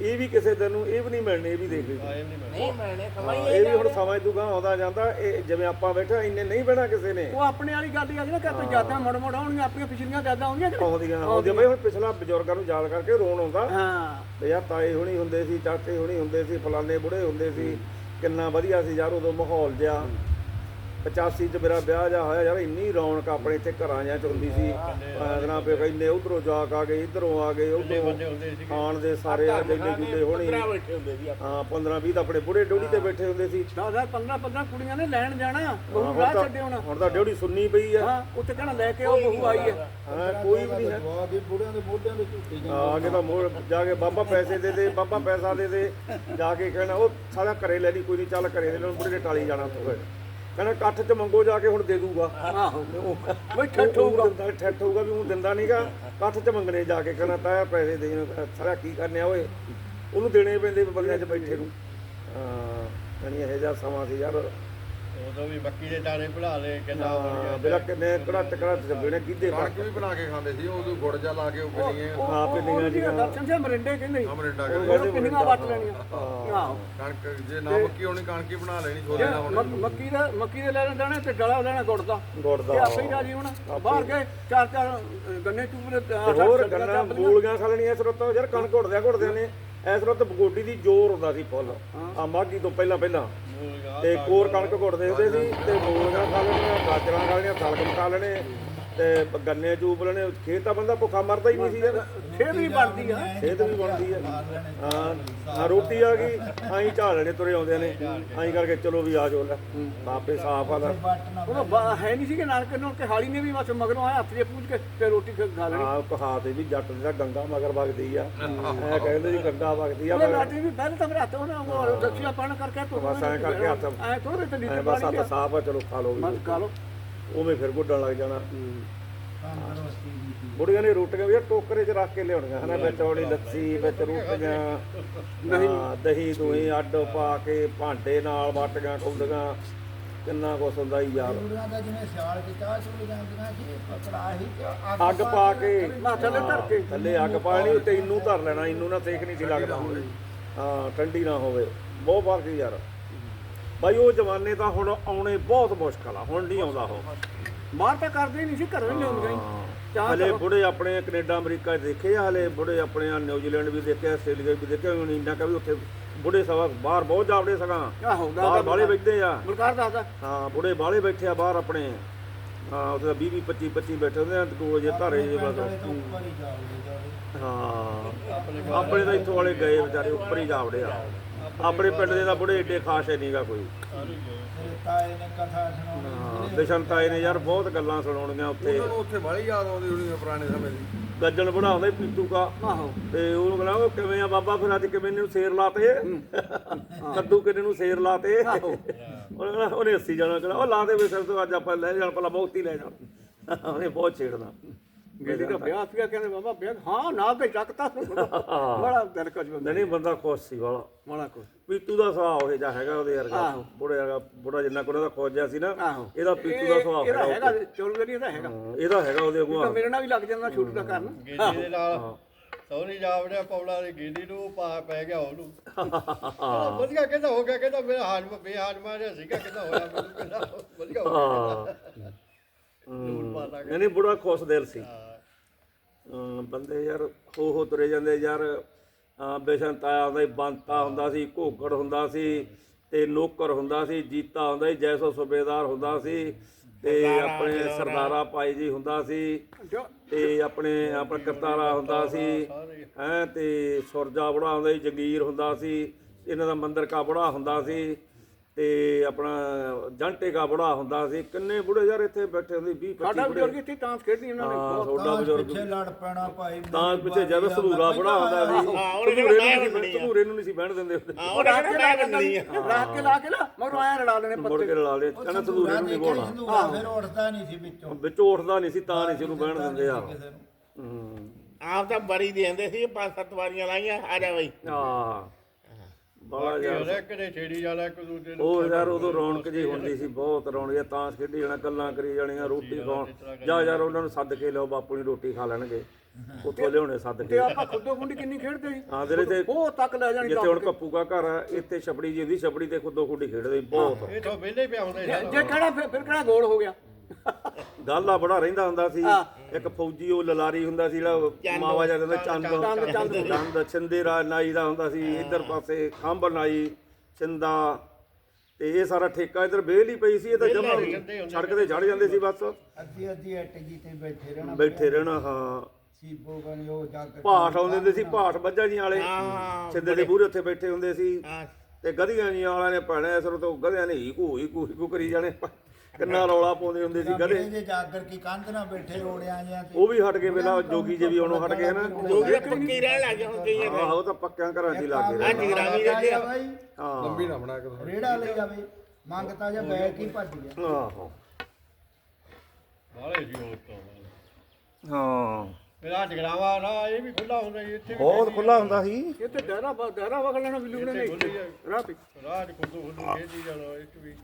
ਇਹ ਵੀ ਕਿਸੇ ਦਿਨ ਨੂੰ ਇਹ ਵੀ ਨਹੀਂ ਮਿਲਣੇ ਇਹ ਵੀ ਦੇਖ ਲਈ ਨਹੀਂ ਮੈਂ ਨਹੀਂ ਮੈਨੇ ਹਾਂ, ਸਮਾਈ ਇਹ ਵੀ ਹੁਣ ਸਮਾਂ ਦੁਗਾ ਆਉਂਦਾ ਜਾਂਦਾ ਇਹ ਜਿਵੇਂ ਆਪਾਂ ਬੈਠੇ ਇੰਨੇ ਨਹੀਂ ਬਹਿਣਾ ਕਿਸੇ ਨੇ। ਉਹ ਆਪਣੇ ਵਾਲੀ ਗੱਲ ਹੀ ਆ ਜੀ ਨਾ ਕਿ ਤੂੰ ਜ਼ਿਆਦਾ ਮੜ ਮੜ ਆਉਣਗੀਆਂ ਆਪਣੀਆਂ ਪਿਛਲੀਆਂ ਜ਼ਿਆਦਾ ਆਉਂਦੀਆਂ? ਆਉਂਦੀਆਂ ਆਉਂਦੀਆਂ। ਬਈ ਹੁਣ ਪਿਛਲਾ ਬਜ਼ੁਰਗਾਂ ਨੂੰ ਯਾਦ ਕਰਕੇ ਰੋਣ ਆਉਂਦਾ। ਹਾਂ। ਯਾਰ ਤਾਏ ਹੁਣੀ ਹੁੰਦੇ ਸੀ ਚਾਚੇ ਹੁਣੀ ਹੁੰਦੇ ਸੀ ਫਲਾਣੇ ਬੁੜੇ ਹੁੰਦੇ ਸੀ ਕਿੰਨਾ ਵਧੀਆ ਸੀ ਯਾਰ ਉਦੋਂ ਮਾਹੌਲ ਜਿਹਾ। 85 ਚ ਮੇਰਾ ਵਿਆਹ ਜਾ ਹੋਇਆ ਯਾਰ ਇੰਨੀ ਰੌਣਕ ਆਪਣੇ ਇੱਥੇ ਘਰਾਂ ਜਾਂ ਚ ਹੁੰਦੀ ਸੀ। ਆਦਨਾ ਪੇ ਇੰਨੇ ਉਧਰੋਂ ਜਾ ਕੇ ਆ ਗਏ ਇਧਰੋਂ ਆ ਗਏ ਉਧਰੋਂ ਖਾਣ ਦੇ ਸਾਰੇ ਆ ਜੱਲੇ ਹੋਣੀ 15 ਬੈਠੇ ਹੁੰਦੇ ਸੀ ਆਪਾਂ। ਹਾਂ 15 20 ਤਾਂ ਆਪਣੇ ਬੁੜੇ ਡੋੜੀ ਤੇ ਬੈਠੇ ਹੁੰਦੇ ਸੀ। 10 15 15 ਕੁੜੀਆਂ ਨੇ ਲੈਣ ਜਾਣਾ। ਬਹੂ ਹੁਣ ਰਾਹ ਤਾਂ ਛੱਡੇ ਹੋਣਾ। ਹੁਣ ਤਾਂ ਡਿਊਟੀ ਸੁੰਨੀ ਪਈ ਆ। ਹਾਂ ਉੱਥੇ ਕਹਿਣਾ ਲੈ ਕੇ ਉਹ ਬਹੂ ਆਈ ਹੈ। ਹਾਂ ਕੋਈ ਵੀ ਨਹੀਂ ਹੈ। ਬੁੜਿਆਂ ਦੇ ਮੋਢਿਆਂ ਦੇ ਝੂਠੇ ਆ ਕੇ ਤਾਂ ਮੋੜ ਜਾ ਕੇ ਬਾਬਾ ਪੈਸੇ ਦੇ ਦੇ ਬਾਬਾ ਪੈਸਾ ਦੇ ਦੇ। ਜਾ ਕੇ ਕਹਿਣਾ ਉਹ ਸਾਰਾ ਘਰੇ ਲੈ ਲਈ ਕੋਈ ਨਹੀਂ ਚੱਲ ਘਰੇ ਦੇ ਲੈਣ ਬੁੜੇ ਨੇ ਟਾਲੀ ਜਾਣਾ ਤੂੰ ਕਹਿੰਦਾ ਇਕੱਠ ਚ ਮੰਗੋ ਜਾ ਕੇ ਹੁਣ ਦੇ ਦੂਗਾ। ਆਹੋ। ਬਈ ਠੱਠ ਹੋਊਗਾ। ਦਿੰਦਾ ਠੱਠ ਹੋਊਗਾ ਵੀ ਉਹ ਦਿੰਦਾ ਨਹੀਂਗਾ ਇਕੱਠ ਚ ਮੰਗਣੇ ਜਾ ਕੇ ਕਹਿੰਦਾ ਤਾਇਆ ਪੈਸੇ ਦੇ ਸਾਰਾ ਕੀ ਕਰਨੇ ਆ ਓਏ? ਉਹਨੂੰ ਦੇਣੇ ਪੈਂਦੇ ਬੰਦਿਆਂ ਚ ਬੈਠੇ ਨੂੰ। ਹਾਂ ਕਣੀ ਇਹ ਜਿਹਾ ਸਮਾਂ ਸੀ ਯਾਰ। ਉਦੋਂ ਵੀ ਬੱਕੀ ਦੇ ਦਾਣੇ ਭੁਲਾ ਲਏ ਕਿੰਨਾ ਹਾਂ ਬਿਲਾ ਕਿੰਨੇ ਕੜਾ ਟਕੜਾ ਜੱਬੇ ਨੇ ਕਿੱਦੇ ਕਣਕ ਵੀ ਬਣਾ ਕੇ ਖਾਂਦੇ ਸੀ ਉਦੋਂ ਗੁੜ ਜਾ ਲਾ ਕੇ ਉਹ ਪਿੰਨੀਆਂ ਹਾਂ, ਪਿੰਨੀਆਂ ਜਿਹੜੀਆਂ ਦਰਸ਼ਨ ਸਿੰਘ ਮਰਿੰਡੇ ਕਹਿੰਦੇ ਅਮਰਿੰਡਾ ਉਹ ਕਹਿੰਦੇ ਕਹਿੰਦੇ ਕਿੰਨੀਆਂ ਵੱਟ ਲੈਣੀਆਂ। ਆਹੋ ਕਣਕ ਜੇ ਨਾ ਮੱਕੀ ਹੋਣੀ ਕਣਕ ਹੀ ਬਣਾ ਲੈਣੀ ਛੋਲੇ ਨਾ ਜੇ ਮ- ਮੱਕੀ ਦਾ ਮੱਕੀ ਦੇ ਲੈਣ ਜਾਣਾ ਤੇ ਡਲਾ ਲੈਣਾ ਗੁੜ ਦਾ। ਗੁੜ ਤੇ ਦਾ ਆਪੇ ਹੀ ਰਾਜੀ ਹੋਣਾ। ਬਾਹਰ ਗਏ ਚਾਰ ਚਾਰ ਅ, ਗੰਨੇ ਚੂਪ ਦੇ ਤੇ ਹੋਰ ਗੰਨਾ ਮੂਲੀਆਂ ਖਾ ਲੈਣੀਆਂ ਇਸ ਰੁੱਤ ਯਾਰ ਕਣਕ ਘੁੱਟਦਿਆਂ ਘੁੱਟਦਿਆਂ ਨੇ। ਇਸ ਰੁੱਤ ਬਗੋਡੀ ਦੀ ਜ਼ੋਰ ਹੁੰਦਾ ਸੀ ਫੁੱਲ। ਆ ਮਾਗੀ ਤੋਂ ਪਹਿਲਾਂ ਪਹਿਲਾਂ। ਤੇ ਕੋਰ ਕਣਕ ਘੁੱਟਦੇ ਹੁੰਦੇ ਸੀ ਤੇ ਮੂਲੀਆਂ ਖਾ ਲੈਣੀਆਂ, ਗਾਜਰਾਂ ਖਾ ਲੈਣੀਆਂ ਸਲਗਮ ਖਾ ਲੈਣੇ, ਤੇ ਗੰਨੇ ਚੂਪ ਲੈਣੇ, ਖੇਤ ਤਾਂ ਬੰਦਾ ਭੁੱਖਾ ਮਰਦਾ ਹੀ ਨਹੀਂ ਸੀ ਖੇਤ ਵੀ ਬਣਦੀ ਆ। ਸਿਹਤ ਵੀ ਬਣਦੀ ਹੈ ਹਾਂ ਆ ਰੋਟੀ ਆ ਗਈ ਆਈ ਝਾੜ ਲੈਣੇ ਤੁਰੇ ਆਉਂਦੇ ਨੇ। ਆਈ ਕਰਕੇ ਚਲੋ ਵੀ ਆ ਜਾਓ ਲੈ। ਆਪੇ ਸਾਫ਼ ਆ ਲੈ। ਉਹ ਬ- ਹੈ ਨਹੀਂ ਸੀ ਕਿ ਨਾਨਕੇ ਨੂੰ ਕਿ ਹਾਲੀ ਨੇ ਵੀ ਬਸ ਮਗਰੋਂ ਆਇਆ ਹੱਥ ਜੇ ਪੂਜ ਕੇ ਤੇ ਰੋਟੀ ਖਾ ਖਾ ਲੈਣੀ। ਆ ਕਹਾਤ ਵੀ ਜੱਟ ਦਾ ਗੰਗਾ ਮਗਰ ਵਗਦੀ ਆ। ਐ ਕਹਿੰਦੇ ਜੀ ਗੰਗਾ ਵਗਦੀ ਆ ਉਹਨੇ ਮਗਰ ਰਾਤੀ ਵੀ ਪਹਿਲੇ ਤਾਂ ਮੇਰਾ ਹੱਥ ਉਹਨਾਂ ਉਹ ਦੱਸਿਆ ਪਾਣ ਕਰਕੇ ਤੂੰ ਬਸ ਐਂ ਕਰਕੇ ਹੱਥ ਐ ਥੋੜੇ ਤੇ ਐ ਨੀਚੇ ਬਸ ਪਾਣੀ ਹੱਥ ਸਾਫ਼ ਆ ਚਲੋ ਖਾ ਲਓ ਮਤ ਵੀ ਖਾ ਲੋ ਉਵੇਂ ਫਿਰ ਗੁੱਡਣ ਲੱਗ ਜਾਣਾ। ਬੁੜੀਆਂ ਨੇ ਰੋਟੀਆਂ ਵੀ ਟੋਕਰੇ 'ਚ ਰੱਖ ਕੇ ਲਿਆਉਣੀਆਂ ਹਨਾ ਵਿੱਚ ਔੜੀ ਲੱਸੀ ਵਿੱਚ ਰੋਟੀਆਂ ਹਾਂ ਦਹੀਂ ਦੂਹੀ ਅੱਡ ਪਾ ਕੇ ਭਾਂਡੇ ਨਾਲ ਵਾਟੀਆਂ ਕੁੰਡੀਆਂ ਕਿੰਨਾ ਕੁਛ ਹੁੰਦਾ ਹੀ ਯਾਰ। ਕੁੜੀਆਂ ਦਾ ਜਿਵੇਂ ਸਿਆਲ ਚ ਚਾਹ ਚੁੱਲ ਜਾਂਦੀਆਂ ਸੀ ਕੜਾਹੀ ਚ ਅੱਗ ਪਾ ਕੇ। ਨਾ ਥੱਲੇ ਧਰ ਕੇ। ਥੱਲੇ ਅੱਗ ਪਾਣੀ ਉੱਤੇ ਇਹਨੂੰ ਧਰ ਲੈਣਾ ਇਹਨੂੰ ਨਾ ਸੇਕ ਨਹੀਂ ਸੀ ਲੱਗਦਾ। ਹਾਂ ਠੰਡੀ ਨਾ ਹੋਵੇ। ਬਹੁਤ ਫ਼ਰਕ ਯਾਰ। ਬਾਈ ਉਹ ਜਮਾਨੇ ਤਾਂ ਹੁਣ ਆਉਣੇ ਬਹੁਤ ਮੁਸ਼ਕਲ ਆ ਹੁਣ ਨਹੀਂ ਆਉਂਦਾ ਉਹ। ਮਾਰ ਤਾਂ ਕਰਦੇ ਨਹੀਂ ਸੀ ਘਰੋਂ ਹੀ। ਚਾਹ ਹਲੇ। ਬੁੜੇ ਆਪਣੇ ਕੈਨੇਡਾ ਅਮਰੀਕਾ ਦੇਖੇ ਆ ਹਲੇ ਬੁੜੇ ਆਪਣੇ ਆ ਨਿਊਜ਼ੀਲੈਂਡ ਵੀ ਦੇਖੇ ਆਸਟ੍ਰੇਲੀਆ ਵੀ ਦੇਖੇ ਹੁਣ ਇੰਨਾ ਕਾ ਵੀ ਉੱਥੇ ਬੁੜੇ ਸਵਾ ਬਾਹਰ ਬਹੁਤ ਜਾਵੜੇ ਸਗਾ। ਆਹੋ ਬਾਹਰ ਬਾਲੇ ਬੈਠਦੇ ਆ। ਬਲਕਾਰ ਦੱਸਦਾ ਹਾਂ ਬੁੜੇ ਬਾਲੇ ਬੈਠੇ ਆ ਬਾਹਰ ਆਪਣੇ। ਹਾਂ ਉੱਥੇ 20 20 25 25 ਬੈਠੇ ਹੁੰਦੇ ਆ ਦੋ ਜੇ ਧਾਰੇ ਜੇ ਬਸ। ਹਾਂ ਆਪਣੇ ਤਾਂ ਇੱਥੋਂ ਵਾਲੇ ਗਏ ਵਿਚਾਰੇ ਉੱਪਰ ਹੀ ਜਾਵੜੇ ਆ। ਆਪਣੇ ਪਿੰਡ ਦੇ ਤਾਂ ਬੁੜੇ ਏਡੇ ਖਾਸ ਹੈ ਨਹੀਂਗਾ ਕੋਈ। ਤਾਏ ਨੇ ਕਥਾ ਸੁਣਾਉਣੀ ਦਿਸ਼ਨ ਤਾਏ ਨੇ ਯਾਰ ਬਹੁਤ ਗੱਲਾਂ ਸੁਣਾਉਣੀਆਂ ਉੱਥੇ। ਉਹਨਾਂ ਨੂੰ ਉੱਥੇ ਬੜੀ ਯਾਦ ਆਉਂਦੀ ਹੋਣੀ ਆ ਪੁਰਾਣੇ ਸਮੇਂ ਦੀ। ਗੱਜਣ ਬਣਾਉਂਦਾ ਪੀਤੂ ਕਾ। ਤੇ ਉਹਨੂੰ ਕਹਿੰਦਾ ਉਹ ਕਿਵੇਂ ਆ ਬਾਬਾ ਫਿਰ ਅੱਜ ਕਿਵੇਂ ਨੂੰ ਸੇਰ ਲਾਤੇ? ਕੱਦੂ ਕਿੰਨੇ ਨੂੰ ਸੇਰ ਲਾਤੇ? ਉਹਨੇ ਹੱਸੀ ਜਾਣਾ ਕਹਿੰਦਾ ਉਹ ਲਾ ਦੇ ਵੇ ਸਿਰ ਤੋਂ ਅੱਜ ਆਪਾਂ ਲੈ ਜਾਣ ਪਹਿਲਾਂ ਮੌਤੀ ਲੈ ਜਾਣ। ਉਹਨੇ ਬਹੁਤ ਛੇੜਨਾ। ਗੇਲੀ ਦਾ ਵਿਆਹ ਸੀਗਾ ਕਹਿੰਦੇ ਬਾਬਾ ਵਿਆਹ ਹਾਂ ਨਾਲ ਤੇ ਚੱਕਤਾ ਬੜਾ ਦਿਲ ਕਜ ਬੰਦਾ ਨਹੀਂ ਬੰਦਾ ਖੁਸ਼ ਸੀ ਵਾਲਾ। ਬੜਾ ਕੁਛ ਪੀਤੂ ਦਾ ਸੁਭਾਅ ਉਹ ਜਿਹਾ ਹੈਗਾ ਉਹਦੇ ਵਰਗਾ। ਬੁੜੇ ਵਰਗਾ ਬੁੜਾ ਜਿੰਨਾ ਕੋਲ ਉਹਦਾ ਖੋਜਿਆ ਸੀ ਨਾ ਇਹਦਾ ਪੀਤੂ ਦਾ ਸੁਭਾਅ ਇਹਦਾ ਹੈਗਾ ਹੈਗਾ ਚੌਲਗੜੀ ਇਹਦਾ ਹੈਗਾ। ਇਹਦਾ ਹੈਗਾ ਉਹਦੇ ਤਾਂ ਕੋਲ ਮੇਰੇ ਨਾਲ ਵੀ ਲੱਗ ਜਾਂਦਾ ਸ਼ੂਟ ਦਾ ਕਰਨ। ਗੇਦੀ ਦੇ ਨਾਲ ਸੌਰੀ ਜਾਵੜਿਆ ਪੌੜਾ ਦੀ ਗੇਦੀ ਨੂੰ ਪਾ ਪੈ ਗਿਆ ਉਹਨੂੰ। ਵਧੀਆ ਕਹਿੰਦਾ ਹੋ ਗਿਆ ਕਹਿੰਦਾ ਮੇਰਾ ਹਾਜਮਾ ਬੇਹਾਜਮਾ ਜਿਹਾ ਸੀਗਾ ਕਹਿੰਦਾ ਹੋਇਆ ਮੈਨੂੰ ਕਹਿੰਦਾ ਵਧੀਆ ਹੋ ਗਿਆ। ਨਹੀਂ ਬੁੜਾ ਖੁਸ਼ ਦਿਲ ਸੀ। ਬੰਦੇ ਯਾਰ ਹੋ ਹੋ ਤੁਰੇ ਜਾਂਦੇ ਯਾਰ ਬੇਸ਼ਨ ਤਾਇਆ ਹੁੰਦਾ ਸੀ ਬੰਤਾ ਹੁੰਦਾ ਸੀ ਘੋਗੜ ਹੁੰਦਾ ਸੀ ਤੇ ਨੌਕਰ ਹੁੰਦਾ ਸੀ ਜੀਤਾ ਹੁੰਦਾ ਸੀ ਜੈਸੋ ਸੂਬੇਦਾਰ ਹੁੰਦਾ ਸੀ ਤੇ ਆਪਣੇ ਸਰਦਾਰਾ ਭਾਈ ਜੀ ਹੁੰਦਾ ਸੀ ਤੇ ਆਪਣੇ ਆਪਣਾ ਕਰਤਾਰਾ ਹੁੰਦਾ ਸੀ ਹੈ ਤੇ ਸੁਰਜਾ ਬੜਾ ਹੁੰਦਾ ਸੀ ਜਗੀਰ ਹੁੰਦਾ ਸੀ ਇਹਨਾਂ ਦਾ ਮੰਦਰ ਕਾ ਬੜਾ ਹੁੰਦਾ ਸੀ ਤੇ ਆਪਣਾ ਜੰਟੇ ਕਾ ਬੜਾ ਹੁੰਦਾ ਸੀ। ਕਿੰਨੇ ਬੁੜੇ ਯਾਰ ਇੱਥੇ ਬੈਠੇ ਹੁੰਦੇ 20 ਸਾਡਾ 25 ਵੀ ਬੁੜੇ। ਜੋਰ ਕੀਤੀ ਤਾਂ ਖੇਡਦੀ ਇਹਨਾਂ ਨੇ। ਹਾਂ ਬਹੁਤ ਤੁਹਾਡਾ ਬਜ਼ੁਰਗ। ਪਿੱਛੇ ਲੜ ਪੈਣਾ ਭਾਈ ਤਾਂ ਪਿੱਛੇ ਜਦ ਸਧੂਰਾ ਬੜਾ ਹੁੰਦਾ ਸੀ। ਹਾਂ, ਉਹਨੇ ਸਧੂਰੇ ਨੂੰ ਨਹੀਂ ਸੀ ਸਧੂਰੇ ਨੂੰ ਨਹੀਂ ਸੀ ਬਹਿਣ ਦਿੰਦੇ। ਹਾਂ ਉਹਨੇ ਕਿਹੜਾ ਮੈਂ ਬੰਦਣੀ ਆ। ਰਾਤ ਕੇ ਲਾ ਕੇ ਨਾ ਮਗਰੋਂ ਆਇਆ ਰੜਾ ਲੈਣੇ ਮੁੜ ਪੱਤੇ। ਕੇ ਲਾ ਲਏ ਕਹਿੰਦਾ ਸਧੂਰੇ ਨੂੰ ਨਹੀਂ ਬੋਲਣਾ। ਸੰਧੂਰਾ ਫਿਰ ਉੱਠਦਾ ਨਹੀਂ ਸੀ ਵਿੱਚੋਂ। ਵਿੱਚੋਂ ਉੱਠਦਾ ਨਹੀਂ ਸੀ ਤਾਂ ਨਹੀਂ ਸੀ ਉਹਨੂੰ ਬਹਿਣ ਦਿੰਦੇ ਨੂੰ। ਹੂੰ। ਆਪ ਤਾਂ ਬਰੀ ਦੇ ਦਿੰਦੇ ਸੀ ਪੰਜ ਸੱਤ ਵਾਰੀਆਂ ਲਾਈਆਂ ਆ ਜਾ ਬਈ। ਆ ਬੜਾ ਯਾਰ ਉਹਦੇ ਕਿਤੇ ਛੇੜੀ ਵਾਲਾ ਇੱਕ ਦੂਜੇ ਨੂੰ ਉਹ ਯਾਰ ਉਦੋਂ ਰੌਣਕ ਜੀ ਹੁੰਦੀ ਸੀ ਬਹੁਤ ਰੌਣਕ ਤਾਂ ਖੇਡੀ ਜਾਣਾ ਗੱਲਾਂ ਕਰੀ ਜਾਣੀਆਂ ਰੋਟੀ ਖਾਣ ਜਾ ਯਾਰ ਉਹਨਾਂ ਨੂੰ ਸੱਦ ਕੇ ਲਿਆਓ ਬਾਪੂ ਦੀ ਰੋਟੀ ਖਾ ਲੈਣਗੇ। ਉੱਥੋਂ ਲਿਆਉਣੇ ਸੱਦ ਤੇ ਕੇ। ਆਪਾਂ ਖੁੱਦੋ ਖੁੰਡੀ ਕਿੰਨੀ ਖੇਡਦੇ ਸੀ? ਹਾਂ ਜਿਹੜੇ ਤੇ ਉਹ ਤੱਕ ਲੈ ਜਾਣੀ ਜਿੱਥੇ ਹੁਣ ਕੱਪੂ ਦਾ ਘਰ ਆ ਇੱਥੇ ਛਪੜੀ ਜੀ ਹੁੰਦੀ ਛਪੜੀ ਤੇ ਖੁੱਦੋ ਖੁੱਡੀ ਖੇਡਦੇ ਬਹੁਤ। ਤੋਂ ਵਿਹਲੇ ਪਿਆ ਹੁੰਦੇ ਜੇ ਕਿਹੜਾ ਫਿਰ ਕਿਹੜਾ ਗੋਲ ਹੋ ਗਿਆ? ਗਾਲਾ ਬੜਾ ਰਹਿੰਦਾ ਹੁੰਦਾ ਸੀ। ਇੱਕ ਫੌਜੀ ਉਹ ਲਲਾਰੀ ਹੁੰਦਾ ਸੀ ਜਿਹੜਾ ਮਾਵਾ ਜਾ ਦਿੰਦਾ ਚੰਦ ਚੰਦ, ਚੰਦ। ਚੰਦ। ਛਿੰਦੇ ਰਾ ਨਾਈ ਦਾ ਹੁੰਦਾ ਸੀ ਇੱਧਰ ਪਾਸੇ ਖੰਭ ਨਾਈ ਛਿੰਦਾ। ਤੇ ਇਹ ਸਾਰਾ ਠੇਕਾ ਇਧਰ ਬੇਲ ਹੀ ਪਈ ਸੀ ਇਹ ਤਾਂ ਜਮਾ ਸੜਕ ਤੇ ਚੜ ਜਾਂਦੇ ਸੀ ਬਸ। ਅੱਧੀ ਅੱਧੀ ਅੱਟ ਜੀ ਤੇ ਬੈਠੇ ਰਹਿਣਾ ਬੈਠੇ ਰਹਿਣਾ ਹਾਂ। ਸੀਪੋ ਬਣੇ ਉਹ ਜਾ ਕੇ ਭਾਠ ਆਉਂਦੇ ਹੁੰਦੇ ਸੀ ਭਾਠ ਬੱਜਾ ਜੀ ਵਾਲੇ। ਹਾਂ ਸਿੱਧੇ ਦੇ ਪੂਰੇ ਉੱਥੇ ਬੈਠੇ ਹੁੰਦੇ ਸੀ। ਤੇ ਗਧੀਆਂ ਜੀ ਵਾਲਿਆਂ ਨੇ ਪੈਣਾ ਅਸਰ ਤੋਂ ਗਧਿਆਂ ਨੇ ਹੀ ਘੂ ਹੀ ਘੂ ਹੀ ਘੂ ਕਰੀ ਜਾਣੇ। ਕਿੰਨਾ ਰੌਲਾ ਪਾਉਂਦੇ ਹੁੰਦੇ ਸੀ ਗਧੇ। ਜੇ ਜਾਗਰ ਕੀ ਕੰਧ ਨਾ ਬੈਠੇ ਰੋੜਿਆਂ ਜਾਂ ਤੇ। ਉਹ ਵੀ ਹਟ ਗਏ ਪਹਿਲਾਂ ਜੋਗੀ ਜੇ ਵੀ ਉਹਨੋਂ ਹਟ ਗਏ ਨਾ। ਤਾਂ ਪੱਕੀ ਰਹਿ ਲੱਗੇ ਹੁਣ ਕਈਆਂ ਆਹ ਉਹ ਤਾਂ ਪੱਕਿਆਂ ਘਰਾਂ 'ਚ ਹੀ ਲੱਗ ਗਏ। ਅੱਜ ਗਰਾਮੀ ਦੇ ਆ। ਬਾਈ। ਹਾਂ। ਲੰਬੀ ਨਾ ਬਣਾ ਕੇ ਰੇੜਾ ਲਈ ਜਾਵੇ। ਮੰਗਤਾ ਜਾਂ ਬੈਕ ਹੀ ਭੱਜ ਗਿਆ। ਆਹੋ। ਬਾਲੇ ਜੀ ਉਹ ਤੋਂ। ਹਾਂ। ਮੇਰਾ ਜਗਰਾਵਾ ਨਾ ਇਹ ਵੀ ਖੁੱਲਾ ਹੁੰਦਾ ਜੀ ਇੱਥੇ ਵੀ ਬਹੁਤ ਖੁੱਲਾ ਹੁੰਦਾ ਸੀ। ਤੇ ਡਹਿਰਾ ਵਾ- ਡਹਿਰਾ ਵਗ ਲੈਣਾ ਬਿੱਲੂ ਨੇ ਨਹੀਂ। ਰਾਹ ਤੇ। ਰਾਹ ਚ ਖੁੱਲੂ ਖੁੱਲੂ ਖੇਡੀ ਜਾਣਾ ਵੀ।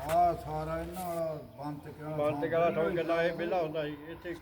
ਆ ਸਾਰਾ ਇਹਨਾਂ ਵਾਲਾ ਬੰਦ ਕਿਹਾ ਬੰਦ ਕਰਾ ਥੋੜੀ ਗੱਲਾਂ ਇਹ ਵਿਹਲਾ ਹੁੰਦਾ ਸੀ ਇੱਥੇ